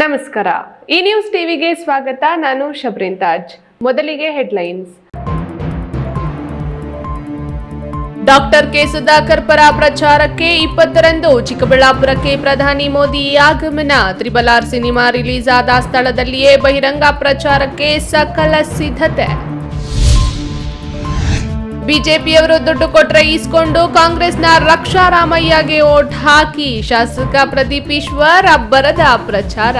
ನಮಸ್ಕಾರ. ಈ ನ್ಯೂಸ್ ಟಿವಿಗೆ ಸ್ವಾಗತ. ನಾನು ಶಬ್ರಿನ್ ತಾಜ್ ಮೊದಲಿಗೆ ಹೆಡ್ಲೈನ್ಸ್ ಡಾಕ್ಟರ್ ಕೆ. ಸುಧಾಕರ್ ಪರ ಪ್ರಚಾರಕ್ಕೆ ಇಪ್ಪತ್ತರಂದು ಚಿಕ್ಕಬಳ್ಳಾಪುರಕ್ಕೆ ಪ್ರಧಾನಿ ಮೋದಿ ಆಗಮನ. ತ್ರಿಬಲಾರ್ ಸಿನಿಮಾ ರಿಲೀಸ್ ಆದ ಸ್ಥಳದಲ್ಲಿಯೇ ಬಹಿರಂಗ ಪ್ರಚಾರಕ್ಕೆ ಸಕಲ ಸಿದ್ಧತೆ. ಬಿಜೆಪಿಯವರು ದುಡ್ಡು ಕೊಟ್ರೆ ಈಸ್ಕೊಂಡು ಕಾಂಗ್ರೆಸ್ನ ರಕ್ಷಾರಾಮಯ್ಯಗೆ ಓಟ್ ಹಾಕಿ ಶಾಸಕ ಪ್ರದೀಪ್ ಈಶ್ವರ್ ಅಬ್ಬರದ ಪ್ರಚಾರ.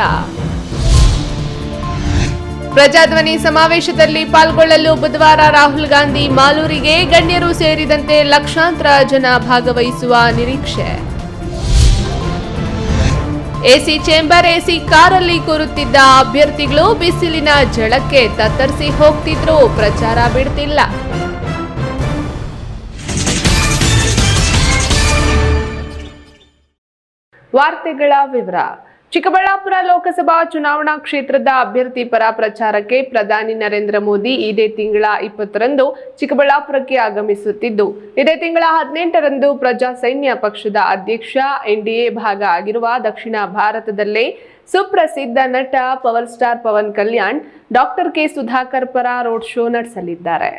ಪ್ರಜಾಧ್ವನಿ ಸಮಾವೇಶದಲ್ಲಿ ಪಾಲ್ಗೊಳ್ಳಲು ಬುಧವಾರ ರಾಹುಲ್ ಗಾಂಧಿ ಮಾಲೂರಿಗೆ ಗಣ್ಯರು ಸೇರಿದಂತೆ ಲಕ್ಷಾಂತರ ಜನ ಭಾಗವಹಿಸುವ ನಿರೀಕ್ಷೆ. ಎಸಿ ಚೇಂಬರ್ ಎಸಿ ಕಾರಲ್ಲಿ ಕೂರುತ್ತಿದ್ದ ಅಭ್ಯರ್ಥಿಗಳು ಬಿಸಿಲಿನ ಝಳಕ್ಕೆ ತತ್ತರಿಸಿ ಹೋಗ್ತಿದ್ರು, ಪ್ರಚಾರ ಬಿಡ್ತಿಲ್ಲ ವಾರ್ತೆಗಳ ವಿವರ. ಚಿಕ್ಕಬಳ್ಳಾಪುರ ಲೋಕಸಭಾ ಚುನಾವಣಾ ಕ್ಷೇತ್ರದ ಅಭ್ಯರ್ಥಿ ಪರ ಪ್ರಚಾರಕ್ಕೆ ಪ್ರಧಾನಿ ನರೇಂದ್ರ ಮೋದಿ ಇದೇ ತಿಂಗಳ ಇಪ್ಪತ್ತರಂದು ಚಿಕ್ಕಬಳ್ಳಾಪುರಕ್ಕೆ ಆಗಮಿಸುತ್ತಿದ್ದು, ಇದೇ ತಿಂಗಳ ಹದಿನೆಂಟರಂದು ಪ್ರಜಾ ಸೈನ್ಯ ಪಕ್ಷದ ಅಧ್ಯಕ್ಷ, ಎನ್ಡಿಎ ಭಾಗ ಆಗಿರುವ ದಕ್ಷಿಣ ಭಾರತದಲ್ಲೇ ಸುಪ್ರಸಿದ್ಧ ನಟ, power star Pawan Kalyan, doctor K Sudhakar ಪರ ರೋಡ್ ಶೋ ನಡೆಸಲಿದ್ದಾರೆ.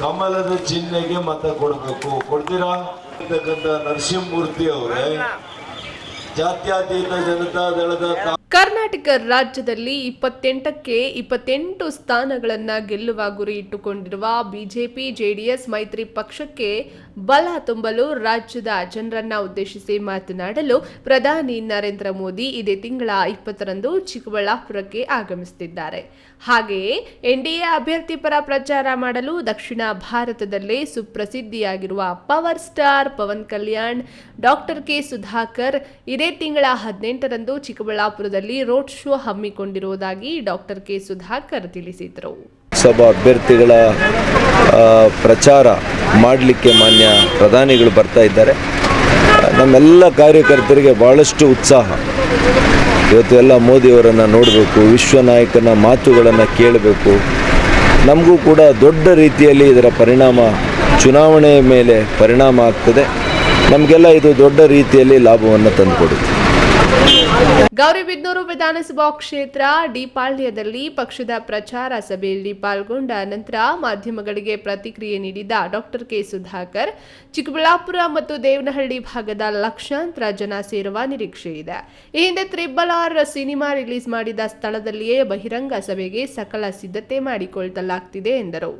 ಕಮಲದ ಚಿಹ್ನೆಗೆ ಮತ ಕೊಡಬೇಕು. ಕೊಡ್ತೀರಾ? ನರಸಿಂಹಮೂರ್ತಿ ಅವರೇ ಜಾತ್ಯತೀತ ಜನತಾ ದಳದ ಕಾ- ಕರ್ನಾಟಕ ರಾಜ್ಯದಲ್ಲಿ ಇಪ್ಪತ್ತೆಂಟಕ್ಕೆ ಇಪ್ಪತ್ತೆಂಟು ಸ್ಥಾನಗಳನ್ನ ಗೆಲ್ಲುವ ಗುರಿ ಇಟ್ಟುಕೊಂಡಿರುವ ಬಿಜೆಪಿ, ಜೆಡಿಎಸ್ ಮೈತ್ರಿ ಪಕ್ಷಕ್ಕೆ ಬಲ ತುಂಬಲು ರಾಜ್ಯದ ಜನರನ್ನ ಉದ್ದೇಶಿಸಿ ಮಾತನಾಡಲು ಪ್ರಧಾನಿ ನರೇಂದ್ರ ಮೋದಿ ಇದೇ ತಿಂಗಳ ಇಪ್ಪತ್ತರಂದು ಚಿಕ್ಕಬಳ್ಳಾಪುರಕ್ಕೆ ಆಗಮಿಸುತ್ತಿದ್ದಾರೆ. ಹಾಗೆಯೇ ಎನ್ಡಿಎ ಅಭ್ಯರ್ಥಿ ಪರ ಪ್ರಚಾರ ಮಾಡಲು ದಕ್ಷಿಣ ಭಾರತದಲ್ಲೇ ಸುಪ್ರಸಿದ್ಧಿಯಾಗಿರುವ power star Pawan Kalyan, doctor K Sudhakar, ಇದೇ ತಿಂಗಳ ಹದಿನೆಂಟರಂದು ಚಿಕ್ಕಬಳ್ಳಾಪುರದಲ್ಲಿ ರೋಡ್ ಶೋ ಹಮ್ಮಿಕೊಂಡಿರುವುದಾಗಿ ಡಾಕ್ಟರ್ ಕೆ ಸುಧಾಕರ್ ತಿಳಿಸಿದರು. ಲೋಕಸಭಾ ಅಭ್ಯರ್ಥಿಗಳ ಪ್ರಚಾರ ಮಾಡಲಿಕ್ಕೆ ಮಾನ್ಯ ಪ್ರಧಾನಿಗಳು ಬರ್ತಾ ಇದ್ದಾರೆ. ನಮ್ಮೆಲ್ಲ ಕಾರ್ಯಕರ್ತರಿಗೆ ಭಾಳಷ್ಟು ಉತ್ಸಾಹ. ಇವತ್ತು ಎಲ್ಲ ಮೋದಿಯವರನ್ನು ನೋಡಬೇಕು, ವಿಶ್ವ ನಾಯಕನ ಮಾತುಗಳನ್ನು ಕೇಳಬೇಕು. ನಮಗೂ ಕೂಡ ದೊಡ್ಡ ರೀತಿಯಲ್ಲಿ ಇದರ ಪರಿಣಾಮ, ಚುನಾವಣೆಯ ಮೇಲೆ ಪರಿಣಾಮ ಆಗ್ತದೆ. ನಮಗೆಲ್ಲ ಇದು ದೊಡ್ಡ ರೀತಿಯಲ್ಲಿ ಲಾಭವನ್ನು ತಂದುಕೊಡುತ್ತೆ. ಗೌರಿಬಿದ್ನೂರು ವಿಧಾನಸಭಾ ಕ್ಷೇತ್ರ ಡಿಪಾಳ್ಯದಲ್ಲಿ ಪಕ್ಷದ ಪ್ರಚಾರ ಸಭೆಯಲ್ಲಿ ಪಾಲ್ಗೊಂಡ ನಂತರ ಮಾಧ್ಯಮಗಳಿಗೆ ಪ್ರತಿಕ್ರಿಯೆ ನೀಡಿದ ಡಾಕ್ಟರ್ ಕೆ ಸುಧಾಕರ್, ಚಿಕ್ಕಬಳ್ಳಾಪುರ ಮತ್ತು ದೇವನಹಳ್ಳಿ ಭಾಗದ ಲಕ್ಷಾಂತರ ಜನ ಸೇರುವ ನಿರೀಕ್ಷೆ ಇದೆ. ಈ ಹಿಂದೆ ತ್ರಿಬಲ್ ಆರ್ ಸಿನಿಮಾ ರಿಲೀಸ್ ಮಾಡಿದ ಸ್ಥಳದಲ್ಲಿಯೇ ಬಹಿರಂಗ ಸಭೆಗೆ ಸಕಲ ಸಿದ್ಧತೆ ಮಾಡಿಕೊಳ್ಳಲಾಗ್ತಿದೆ ಎಂದರು.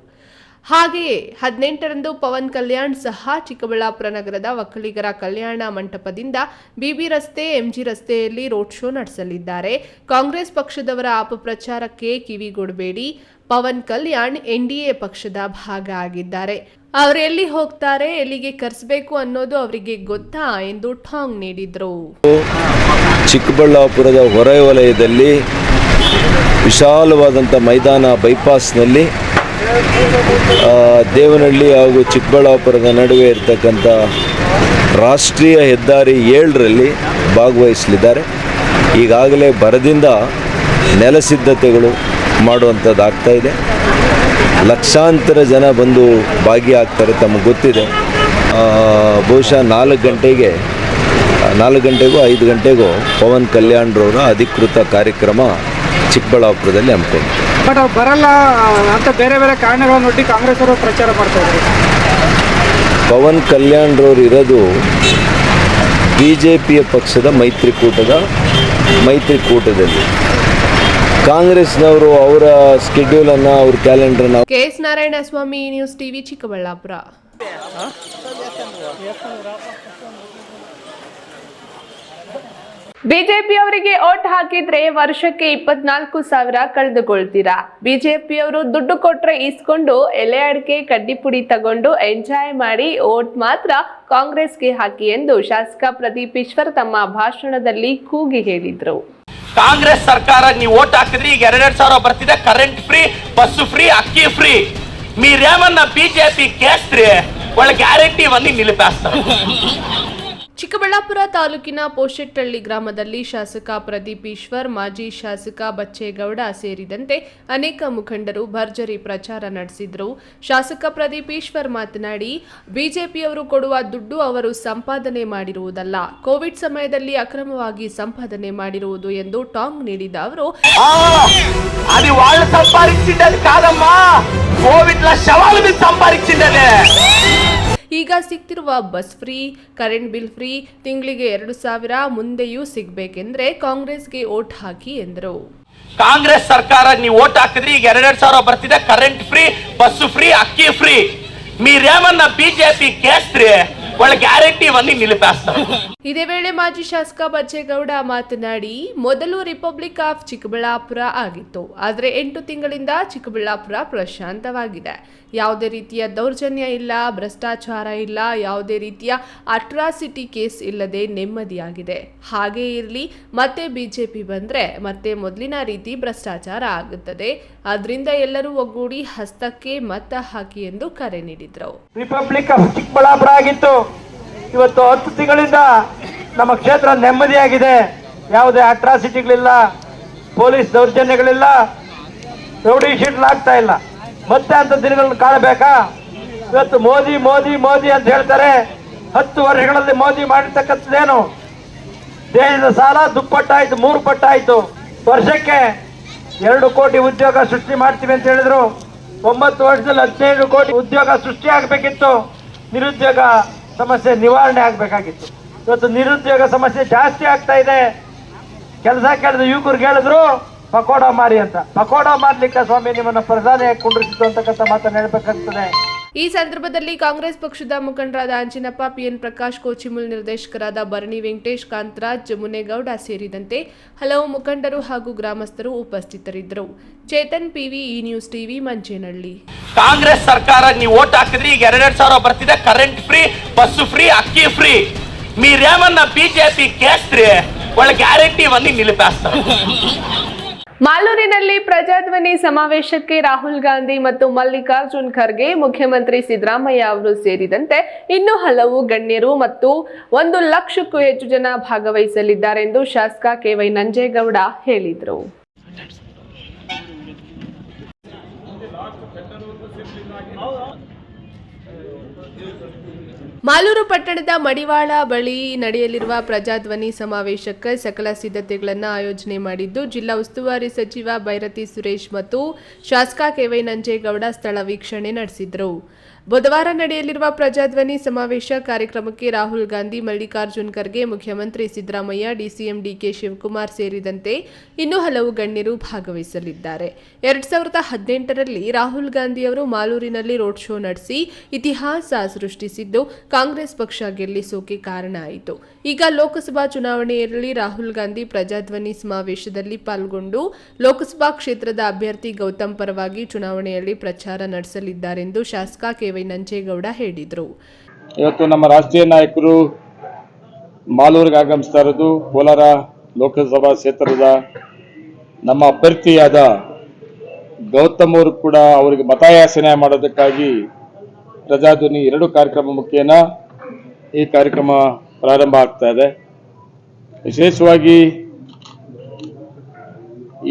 ಹಾಗೆಯೇ ಹದಿನೆಂಟರಂದು ಪವನ್ ಕಲ್ಯಾಣ್ ಸಹ ಚಿಕ್ಕಬಳ್ಳಾಪುರ ನಗರದ ಒಕ್ಕಲಿಗರ ಕಲ್ಯಾಣ ಮಂಟಪದಿಂದ ಬಿಬಿ ರಸ್ತೆ, ಎಂಜಿ ರಸ್ತೆಯಲ್ಲಿ ರೋಡ್ ಶೋ ನಡೆಸಲಿದ್ದಾರೆ. ಕಾಂಗ್ರೆಸ್ ಪಕ್ಷದವರ ಅಪಪ್ರಚಾರಕ್ಕೆ ಕಿವಿಗೊಡಬೇಡಿ. ಪವನ್ ಕಲ್ಯಾಣ್ ಎನ್ಡಿಎ ಪಕ್ಷದ ಭಾಗ ಆಗಿದ್ದಾರೆ. ಅವರು ಎಲ್ಲಿ ಹೋಗ್ತಾರೆ, ಎಲ್ಲಿಗೆ ಕರೆಸಬೇಕು ಅನ್ನೋದು ಅವರಿಗೆ ಗೊತ್ತಾ ಎಂದು ಟಾಂಗ್ ನೀಡಿದ್ರು. ಚಿಕ್ಕಬಳ್ಳಾಪುರದ ಹೊರವಲಯದಲ್ಲಿ ವಿಶಾಲವಾದಂಥ ಮೈದಾನ ಬೈಪಾಸ್ನಲ್ಲಿ ದೇವನಹಳ್ಳಿ ಹಾಗೂ ಚಿಕ್ಕಬಳ್ಳಾಪುರದ ನಡುವೆ ಇರತಕ್ಕಂಥ ರಾಷ್ಟ್ರೀಯ ಹೆದ್ದಾರಿ ಏಳರಲ್ಲಿ ಭಾಗವಹಿಸಲಿದ್ದಾರೆ. ಈಗಾಗಲೇ ಬರದಿಂದ ನೆಲಸಿದ್ಧತೆಗಳು ಮಾಡುವಂಥದ್ದು ಇದೆ. ಲಕ್ಷಾಂತರ ಜನ ಬಂದು ಭಾಗಿಯಾಗ್ತಾರೆ ತಮಗೆ ಗೊತ್ತಿದೆ. ಬಹುಶಃ ನಾಲ್ಕು ಗಂಟೆಗೆ, ನಾಲ್ಕು ಗಂಟೆಗೂ ಐದು ಗಂಟೆಗೂ ಪವನ್ ಕಲ್ಯಾಣ್ರವರ ಅಧಿಕೃತ ಕಾರ್ಯಕ್ರಮ ಚಿಕ್ಕಬಳ್ಳಾಪುರದಲ್ಲಿ ಹಮ್ಮಿಕೊಂಡು ಬಟ್ ಅವ್ರು ಬರಲ್ಲ ಅಂತ ಬೇರೆ ಬೇರೆ ಕಾರಣಗಳನ್ನು ಒಡ್ಡಿ ಕಾಂಗ್ರೆಸ್ ಅವರು ಪ್ರಚಾರ ಮಾಡ್ತಾ ಇದ್ದಾರೆ ಪವನ್ ಕಲ್ಯಾಣ್ರವ್ರು ಇರೋದು ಬಿ ಜೆ ಪಿಯ ಪಕ್ಷದ ಮೈತ್ರಿಕೂಟದ ಮೈತ್ರಿಕೂಟದಲ್ಲಿ. ಕಾಂಗ್ರೆಸ್ನವರು ಅವರ ಸ್ಕೆಡ್ಯೂಲ್ ಅನ್ನ ಅವ್ರ ಕ್ಯಾಲೆಂಡರ್ನ ನಾರಾಯಣ ಸ್ವಾಮಿ ನ್ಯೂಸ್ ಟಿವಿ ಚಿಕ್ಕಬಳ್ಳಾಪುರ. ಬಿಜೆಪಿಯವರಿಗೆ ಓಟ್ ಹಾಕಿದ್ರೆ ವರ್ಷಕ್ಕೆ ಇಪ್ಪತ್ನಾಲ್ಕು ಸಾವಿರ ಕಳೆದುಕೊಳ್ತೀರಾ ಬಿಜೆಪಿಯವರು ದುಡ್ಡು ಕೊಟ್ರೆ ಇಸ್ಕೊಂಡು ಎಲೆ ಅಡಿಕೆ ಕಡ್ಡಿ ಪುಡಿ ತಗೊಂಡು ಎಂಜಾಯ್ ಮಾಡಿ ಓಟ್ ಮಾತ್ರ ಕಾಂಗ್ರೆಸ್ಗೆ ಹಾಕಿ ಎಂದು ಶಾಸಕ ಪ್ರದೀಪ್ ಈಶ್ವರ್ ತಮ್ಮ ಭಾಷಣದಲ್ಲಿ ಕೂಗಿ ಹೇಳಿದ್ರು ಕಾಂಗ್ರೆಸ್ ಸರ್ಕಾರ ನೀವು ಓಟ್ ಹಾಕಿದ್ರಿ ಈಗ ಎರಡೆರಡು ಸಾವಿರ ಬರ್ತಿದೆ ಕರೆಂಟ್ ಫ್ರೀ ಬಸ್ ಫ್ರೀ ಅಕ್ಕಿ ಫ್ರೀ మీరేమన్నా బీజేపీ కేస్త్రి వాళ్ళ గ్యారెంటీ ఇవన్నీ నిలిపేస్తారు ಚಿಕ್ಕಬಳ್ಳಾಪುರ ತಾಲೂಕಿನ ಪೋಶೆಟ್ಟಳ್ಳಿ ಗ್ರಾಮದಲ್ಲಿ ಶಾಸಕ ಪ್ರದೀಪ್ ಈಶ್ವರ್ ಮಾಜಿ ಶಾಸಕ ಬಚ್ಚೇಗೌಡ ಸೇರಿದಂತೆ ಅನೇಕ ಮುಖಂಡರು ಭರ್ಜರಿ ಪ್ರಚಾರ ನಡೆಸಿದರು ಶಾಸಕ ಪ್ರದೀಪ್ ಈಶ್ವರ್ ಮಾತನಾಡಿ ಬಿಜೆಪಿಯವರು ಕೊಡುವ ದುಡ್ಡು ಅವರು ಸಂಪಾದನೆ ಮಾಡಿರುವುದಲ್ಲ ಕೋವಿಡ್ ಸಮಯದಲ್ಲಿ ಅಕ್ರಮವಾಗಿ ಸಂಪಾದನೆ ಮಾಡಿರುವುದು ಎಂದು ಟಾಂಗ್ ನೀಡಿದ ಅವರು ఆ, అది వాళ్ళు సంపాదించిండేది కాదమ్మా కోవిడ్ లో శవాలు మీద సంపాదించిండేది ಈಗ ಸಿಗ್ತಿರುವ bus free, current bill free, ತಿಂಗಳಿಗೆ ಎರಡು ಸಾವಿರ ಮುಂದೆಯೂ ಸಿಗಬೇಕೆಂದ್ರೆ ಕಾಂಗ್ರೆಸ್ಗೆ ಓಟ್ ಹಾಕಿ ಎಂದರು. ಕಾಂಗ್ರೆಸ್ ಸರ್ಕಾರ ನೀವು ಓಟ್ ಹಾಕಿದ್ರೆ ಈಗ ಎರಡೆರಡು ಸಾವಿರ ಬರ್ತಿದೆ, ಕರೆಂಟ್ ಫ್ರೀ ಬಸ್ ಫ್ರೀ, ಅಕ್ಕಿ ಫ್ರೀ. ಮೀರೇಮನ್ನ ಬಿಜೆಪಿ ಕೇಸ್ತ್ರಿ వాళ్ళ గ్యారెంటీ ఇవన్నీ నిలిపేస్తారు ಇದೇ ವೇಳೆ ಮಾಜಿ ಶಾಸಕ ಬಚ್ಚೇಗೌಡ ಮಾತನಾಡಿ ಮೊದಲು ರಿಪಬ್ಲಿಕ್ ಆಫ್ ಚಿಕ್ಕಬಳ್ಳಾಪುರ ಆಗಿತ್ತು ಆದರೆ ಎಂಟು ತಿಂಗಳಿಂದ ಚಿಕ್ಕಬಳ್ಳಾಪುರ ಪ್ರಶಾಂತವಾಗಿದೆ ಯಾವುದೇ ರೀತಿಯ ದೌರ್ಜನ್ಯ ಇಲ್ಲ ಭ್ರಷ್ಟಾಚಾರ ಇಲ್ಲ ಯಾವುದೇ ರೀತಿಯ ಅಟ್ರಾಸಿಟಿ ಕೇಸ್ ಇಲ್ಲದೆ ನೆಮ್ಮದಿಯಾಗಿದೆ ಹಾಗೇ ಇರಲಿ ಮತ್ತೆ ಬಿಜೆಪಿ ಬಂದ್ರೆ ಮತ್ತೆ ಮೊದಲಿನ ರೀತಿ ಭ್ರಷ್ಟಾಚಾರ ಆಗುತ್ತದೆ ಅದರಿಂದ ಎಲ್ಲರೂ ಒಗ್ಗೂಡಿ ಹಸ್ತಕ್ಕೆ ಮತ ಹಾಕಿ ಎಂದು ಕರೆ ನೀಡಿದರು ರಿಪಬ್ಲಿಕ್ ಆಫ್ ಚಿಕ್ಕಬಳ್ಳಾಪುರ ಆಗಿತ್ತು ಇವತ್ತು ಹತ್ತು ತಿಂಗಳಿಂದ ನಮ್ಮ ಕ್ಷೇತ್ರ ನೆಮ್ಮದಿಯಾಗಿದೆ. ಯಾವುದೇ ಅಟ್ರಾಸಿಟಿಗಳಿಲ್ಲ ಪೊಲೀಸ್ ದೌರ್ಜನ್ಯಗಳಿಲ್ಲ, ರೌಡಿ ಶೀಟ್ಲಾಗ್ತಾ ಇಲ್ಲ. ಮತ್ತೆ ಅಂತ ದಿನಗಳನ್ನು ಕಾಣಬೇಕಾ? ಇವತ್ತು ಮೋದಿ ಮೋದಿ ಮೋದಿ ಅಂತ ಹೇಳ್ತಾರೆ. ಹತ್ತು ವರ್ಷಗಳಲ್ಲಿ ಮೋದಿ ಮಾಡಿರ್ತಕ್ಕಂಥದ್ದೇನು? ದೇಶದ ಸಾಲ, ದುಪ್ಪಟ್ಟಾಯ್ತು, ಮೂರು ಪಟ್ಟಾಯ್ತು. ವರ್ಷಕ್ಕೆ ಎರಡು ಕೋಟಿ ಉದ್ಯೋಗ ಸೃಷ್ಟಿ ಮಾಡ್ತೀವಿ ಅಂತ ಹೇಳಿದ್ರು. ಒಂಬತ್ತು ವರ್ಷದಲ್ಲಿ ಹದಿನೈದು ಕೋಟಿ ಉದ್ಯೋಗ ಸೃಷ್ಟಿ ಆಗಬೇಕಿತ್ತು. ನಿರುದ್ಯೋಗ ಸಮಸ್ಯೆ ನಿವಾರಣೆ ಆಗಬೇಕಾಗಿತ್ತು. ಇವತ್ತು ನಿರುದ್ಯೋಗ ಸಮಸ್ಯೆ ಜಾಸ್ತಿ ಆಗ್ತಾ ಇದೆ. ಕೆಲಸ ಕೇಳಿದ ಯುವಕರು ಕೇಳಿದ್ರು ಪಕೋಡ ಮಾರಿ ಅಂತ. ಪಕೋಡ ಮಾರ್ಲಿಕ್ಕೆ ಸ್ವಾಮಿ ನಿಮ್ಮನ್ನ ಪ್ರಧಾನಿಯಾಗಿ ಕುಂಡ್ರಿಸಿತು ಅಂತಕ್ಕಂಥ ಮಾತನ್ನು ಹೇಳ್ಬೇಕಾಗ್ತದೆ. ಈ ಸಂದರ್ಭದಲ್ಲಿ ಕಾಂಗ್ರೆಸ್ ಪಕ್ಷದ ಮುಖಂಡರಾದ ಅಂಜಿನಪ್ಪ ಪಿಎನ್ ಪ್ರಕಾಶ್ ಕೋಚಿಮುಲ್ ನಿರ್ದೇಶಕರಾದ ಭರಣಿ ವೆಂಕಟೇಶ್ ಕಾಂತರಾಜ್ ಮುನೇಗೌಡ ಸೇರಿದಂತೆ ಹಲವು ಮುಖಂಡರು ಹಾಗೂ ಗ್ರಾಮಸ್ಥರು ಉಪಸ್ಥಿತರಿದ್ದರು ಚೇತನ್ ಪಿವಿ ಈ ನ್ಯೂಸ್ ಟಿವಿ ಮಂಚೇನಹಳ್ಳಿ ಕಾಂಗ್ರೆಸ್ ಸರ್ಕಾರ ನೀವು ಓಟ್ ಹಾಕಿದ್ರಿ ಈಗ ಎರಡೆರಡು ಸಾವಿರ ಬರ್ತಿದೆ ಕರೆಂಟ್ ಫ್ರೀ ಬಸ್ ಫ್ರೀ ಅಕ್ಕಿ ಫ್ರೀ మీరేమన్నా బీజేపీ కేస్త్రి వాళ్ళ గ్యారెంటీ ఇవన్నీ నిలిపేస్తారు ಮಾಲೂರಿನಲ್ಲಿ ಪ್ರಜಾಧ್ವನಿ ಸಮಾವೇಶಕ್ಕೆ ರಾಹುಲ್ ಗಾಂಧಿ ಮತ್ತು ಮಲ್ಲಿಕಾರ್ಜುನ್ ಖರ್ಗೆ, ಮುಖ್ಯಮಂತ್ರಿ ಸಿದ್ದರಾಮಯ್ಯ ಅವರು ಸೇರಿದಂತೆ ಇನ್ನೂ ಹಲವು ಗಣ್ಯರು ಮತ್ತು ಒಂದು ಲಕ್ಷಕ್ಕೂ ಹೆಚ್ಚು ಜನ ಭಾಗವಹಿಸಲಿದ್ದಾರೆ ಎಂದು ಶಾಸಕ ಕೆವೈ ನಂಜೇಗೌಡ ಹೇಳಿದರು. ಮಾಲೂರು ಪಟ್ಟಣದ ಮಡಿವಾಳ ಬಳಿ ನಡೆಯಲಿರುವ ಪ್ರಜಾಧ್ವನಿ ಸಮಾವೇಶಕ್ಕೆ ಸಕಲ ಸಿದ್ಧತೆಗಳನ್ನು ಆಯೋಜನೆ ಮಾಡಿದ್ದು, ಜಿಲ್ಲಾ ಉಸ್ತುವಾರಿ ಸಚಿವ ಭೈರತಿ ಸುರೇಶ್ ಮತ್ತು ಶಾಸಕ ಕೆವೈ ನಂಜೇಗೌಡ ಸ್ಥಳ ವೀಕ್ಷಣೆ ನಡೆಸಿದರು. ಬುಧವಾರ ನಡೆಯಲಿರುವ ಪ್ರಜಾಧ್ವನಿ ಸಮಾವೇಶ ಕಾರ್ಯಕ್ರಮಕ್ಕೆ ರಾಹುಲ್ ಗಾಂಧಿ, ಮಲ್ಲಿಕಾರ್ಜುನ್ ಖರ್ಗೆ, ಮುಖ್ಯಮಂತ್ರಿ ಸಿದ್ದರಾಮಯ್ಯ, ಡಿಸಿಎಂ ಡಿಕೆ ಶಿವಕುಮಾರ್ ಸೇರಿದಂತೆ ಇನ್ನೂ ಹಲವು ಗಣ್ಯರು ಭಾಗವಹಿಸಲಿದ್ದಾರೆ. ಎರಡ್ ಸಾವಿರದ ಹದಿನೆಂಟರಲ್ಲಿ ರಾಹುಲ್ ಗಾಂಧಿ ಅವರು ಮಾಲೂರಿನಲ್ಲಿ ರೋಡ್ ಶೋ ನಡೆಸಿ ಇತಿಹಾಸ ಸೃಷ್ಟಿಸಿದ್ದು, ಕಾಂಗ್ರೆಸ್ ಪಕ್ಷ ಗೆಲ್ಲಿಸೋಕೆ ಕಾರಣ ಆಯಿತು. ಈಗ ಲೋಕಸಭಾ ಚುನಾವಣೆಯಲ್ಲಿ ರಾಹುಲ್ ಗಾಂಧಿ ಪ್ರಜಾಧ್ವನಿ ಸಮಾವೇಶದಲ್ಲಿ ಪಾಲ್ಗೊಂಡು ಲೋಕಸಭಾ ಕ್ಷೇತ್ರದ ಅಭ್ಯರ್ಥಿ ಗೌತಮ್ ಪರವಾಗಿ ಚುನಾವಣೆಯಲ್ಲಿ ಪ್ರಚಾರ ನಡೆಸಲಿದ್ದಾರೆಂದು ಶಾಸಕ ಕೆವೈ ನಂಜೇಗೌಡ ಹೇಳಿದರು. ಇವತ್ತು ನಮ್ಮ ರಾಷ್ಟ್ರೀಯ ನಾಯಕರು ಮಾಲೂರಿಗೆ ಆಗಮಿಸ್ತಾ ಇರೋದು ಕೋಲಾರ ಲೋಕಸಭಾ ಕ್ಷೇತ್ರದ ನಮ್ಮ ಅಭ್ಯರ್ಥಿಯಾದ ಗೌತಮ್ ಅವರು ಕೂಡ ಅವರಿಗೆ ಮತಯಾಚನೆ ಮಾಡೋದಕ್ಕಾಗಿ ಪ್ರಜಾಧ್ವನಿ ಎರಡು ಕಾರ್ಯಕ್ರಮ ಮುಖೇನ ಈ ಕಾರ್ಯಕ್ರಮ ಪ್ರಾರಂಭ ಆಗ್ತಾ ಇದೆ. ವಿಶೇಷವಾಗಿ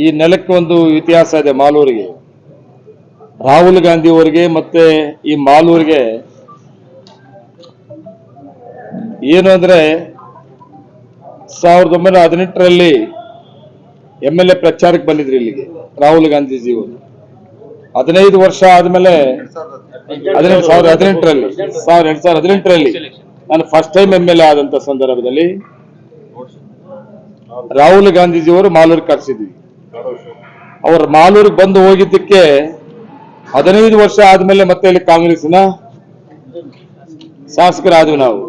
ಈ ನೆಲಕ್ಕೆ ಒಂದು ಇತಿಹಾಸ ಇದೆ ಮಾಲೂರಿಗೆ. ರಾಹುಲ್ ಗಾಂಧಿ ಅವರಿಗೆ ಮತ್ತೆ ಈ ಮಾಲೂರಿಗೆ ಏನು ಅಂದ್ರೆ ಸಾವಿರದ ಒಂಬೈನೂರ ಹದಿನೆಂಟರಲ್ಲಿ ಎಂ ಎಲ್ ಎ ಪ್ರಚಾರಕ್ಕೆ ಬಂದಿದ್ರು ಇಲ್ಲಿಗೆ, ರಾಹುಲ್ ಗಾಂಧೀಜಿ ಅವರು. ಹದಿನೈದು ವರ್ಷ ಆದ್ಮೇಲೆ ಹದಿನೆಂಟು ಸಾವಿರದ ಹದಿನೆಂಟರಲ್ಲಿ, ಸಾವಿರದ ಎರಡ್ ಸಾವಿರದ ಹದಿನೆಂಟರಲ್ಲಿ ನಾನು first time M L A ಆದಂತ ಸಂದರ್ಭದಲ್ಲಿ ರಾಹುಲ್ ಗಾಂಧೀಜಿ ಅವರು ಮಾಲೂರಿಗೆ ಕರೆಸಿದ್ವಿ. ಅವ್ರ ಮಾಲೂರಿಗೆ ಬಂದು ಹೋಗಿದ್ದಕ್ಕೆ ಹದಿನೈದು ವರ್ಷ ಆದ್ಮೇಲೆ ಮತ್ತೆ ಇಲ್ಲಿ ಕಾಂಗ್ರೆಸ್ನ ಶಾಸಕರಾದ್ವಿ ನಾವು.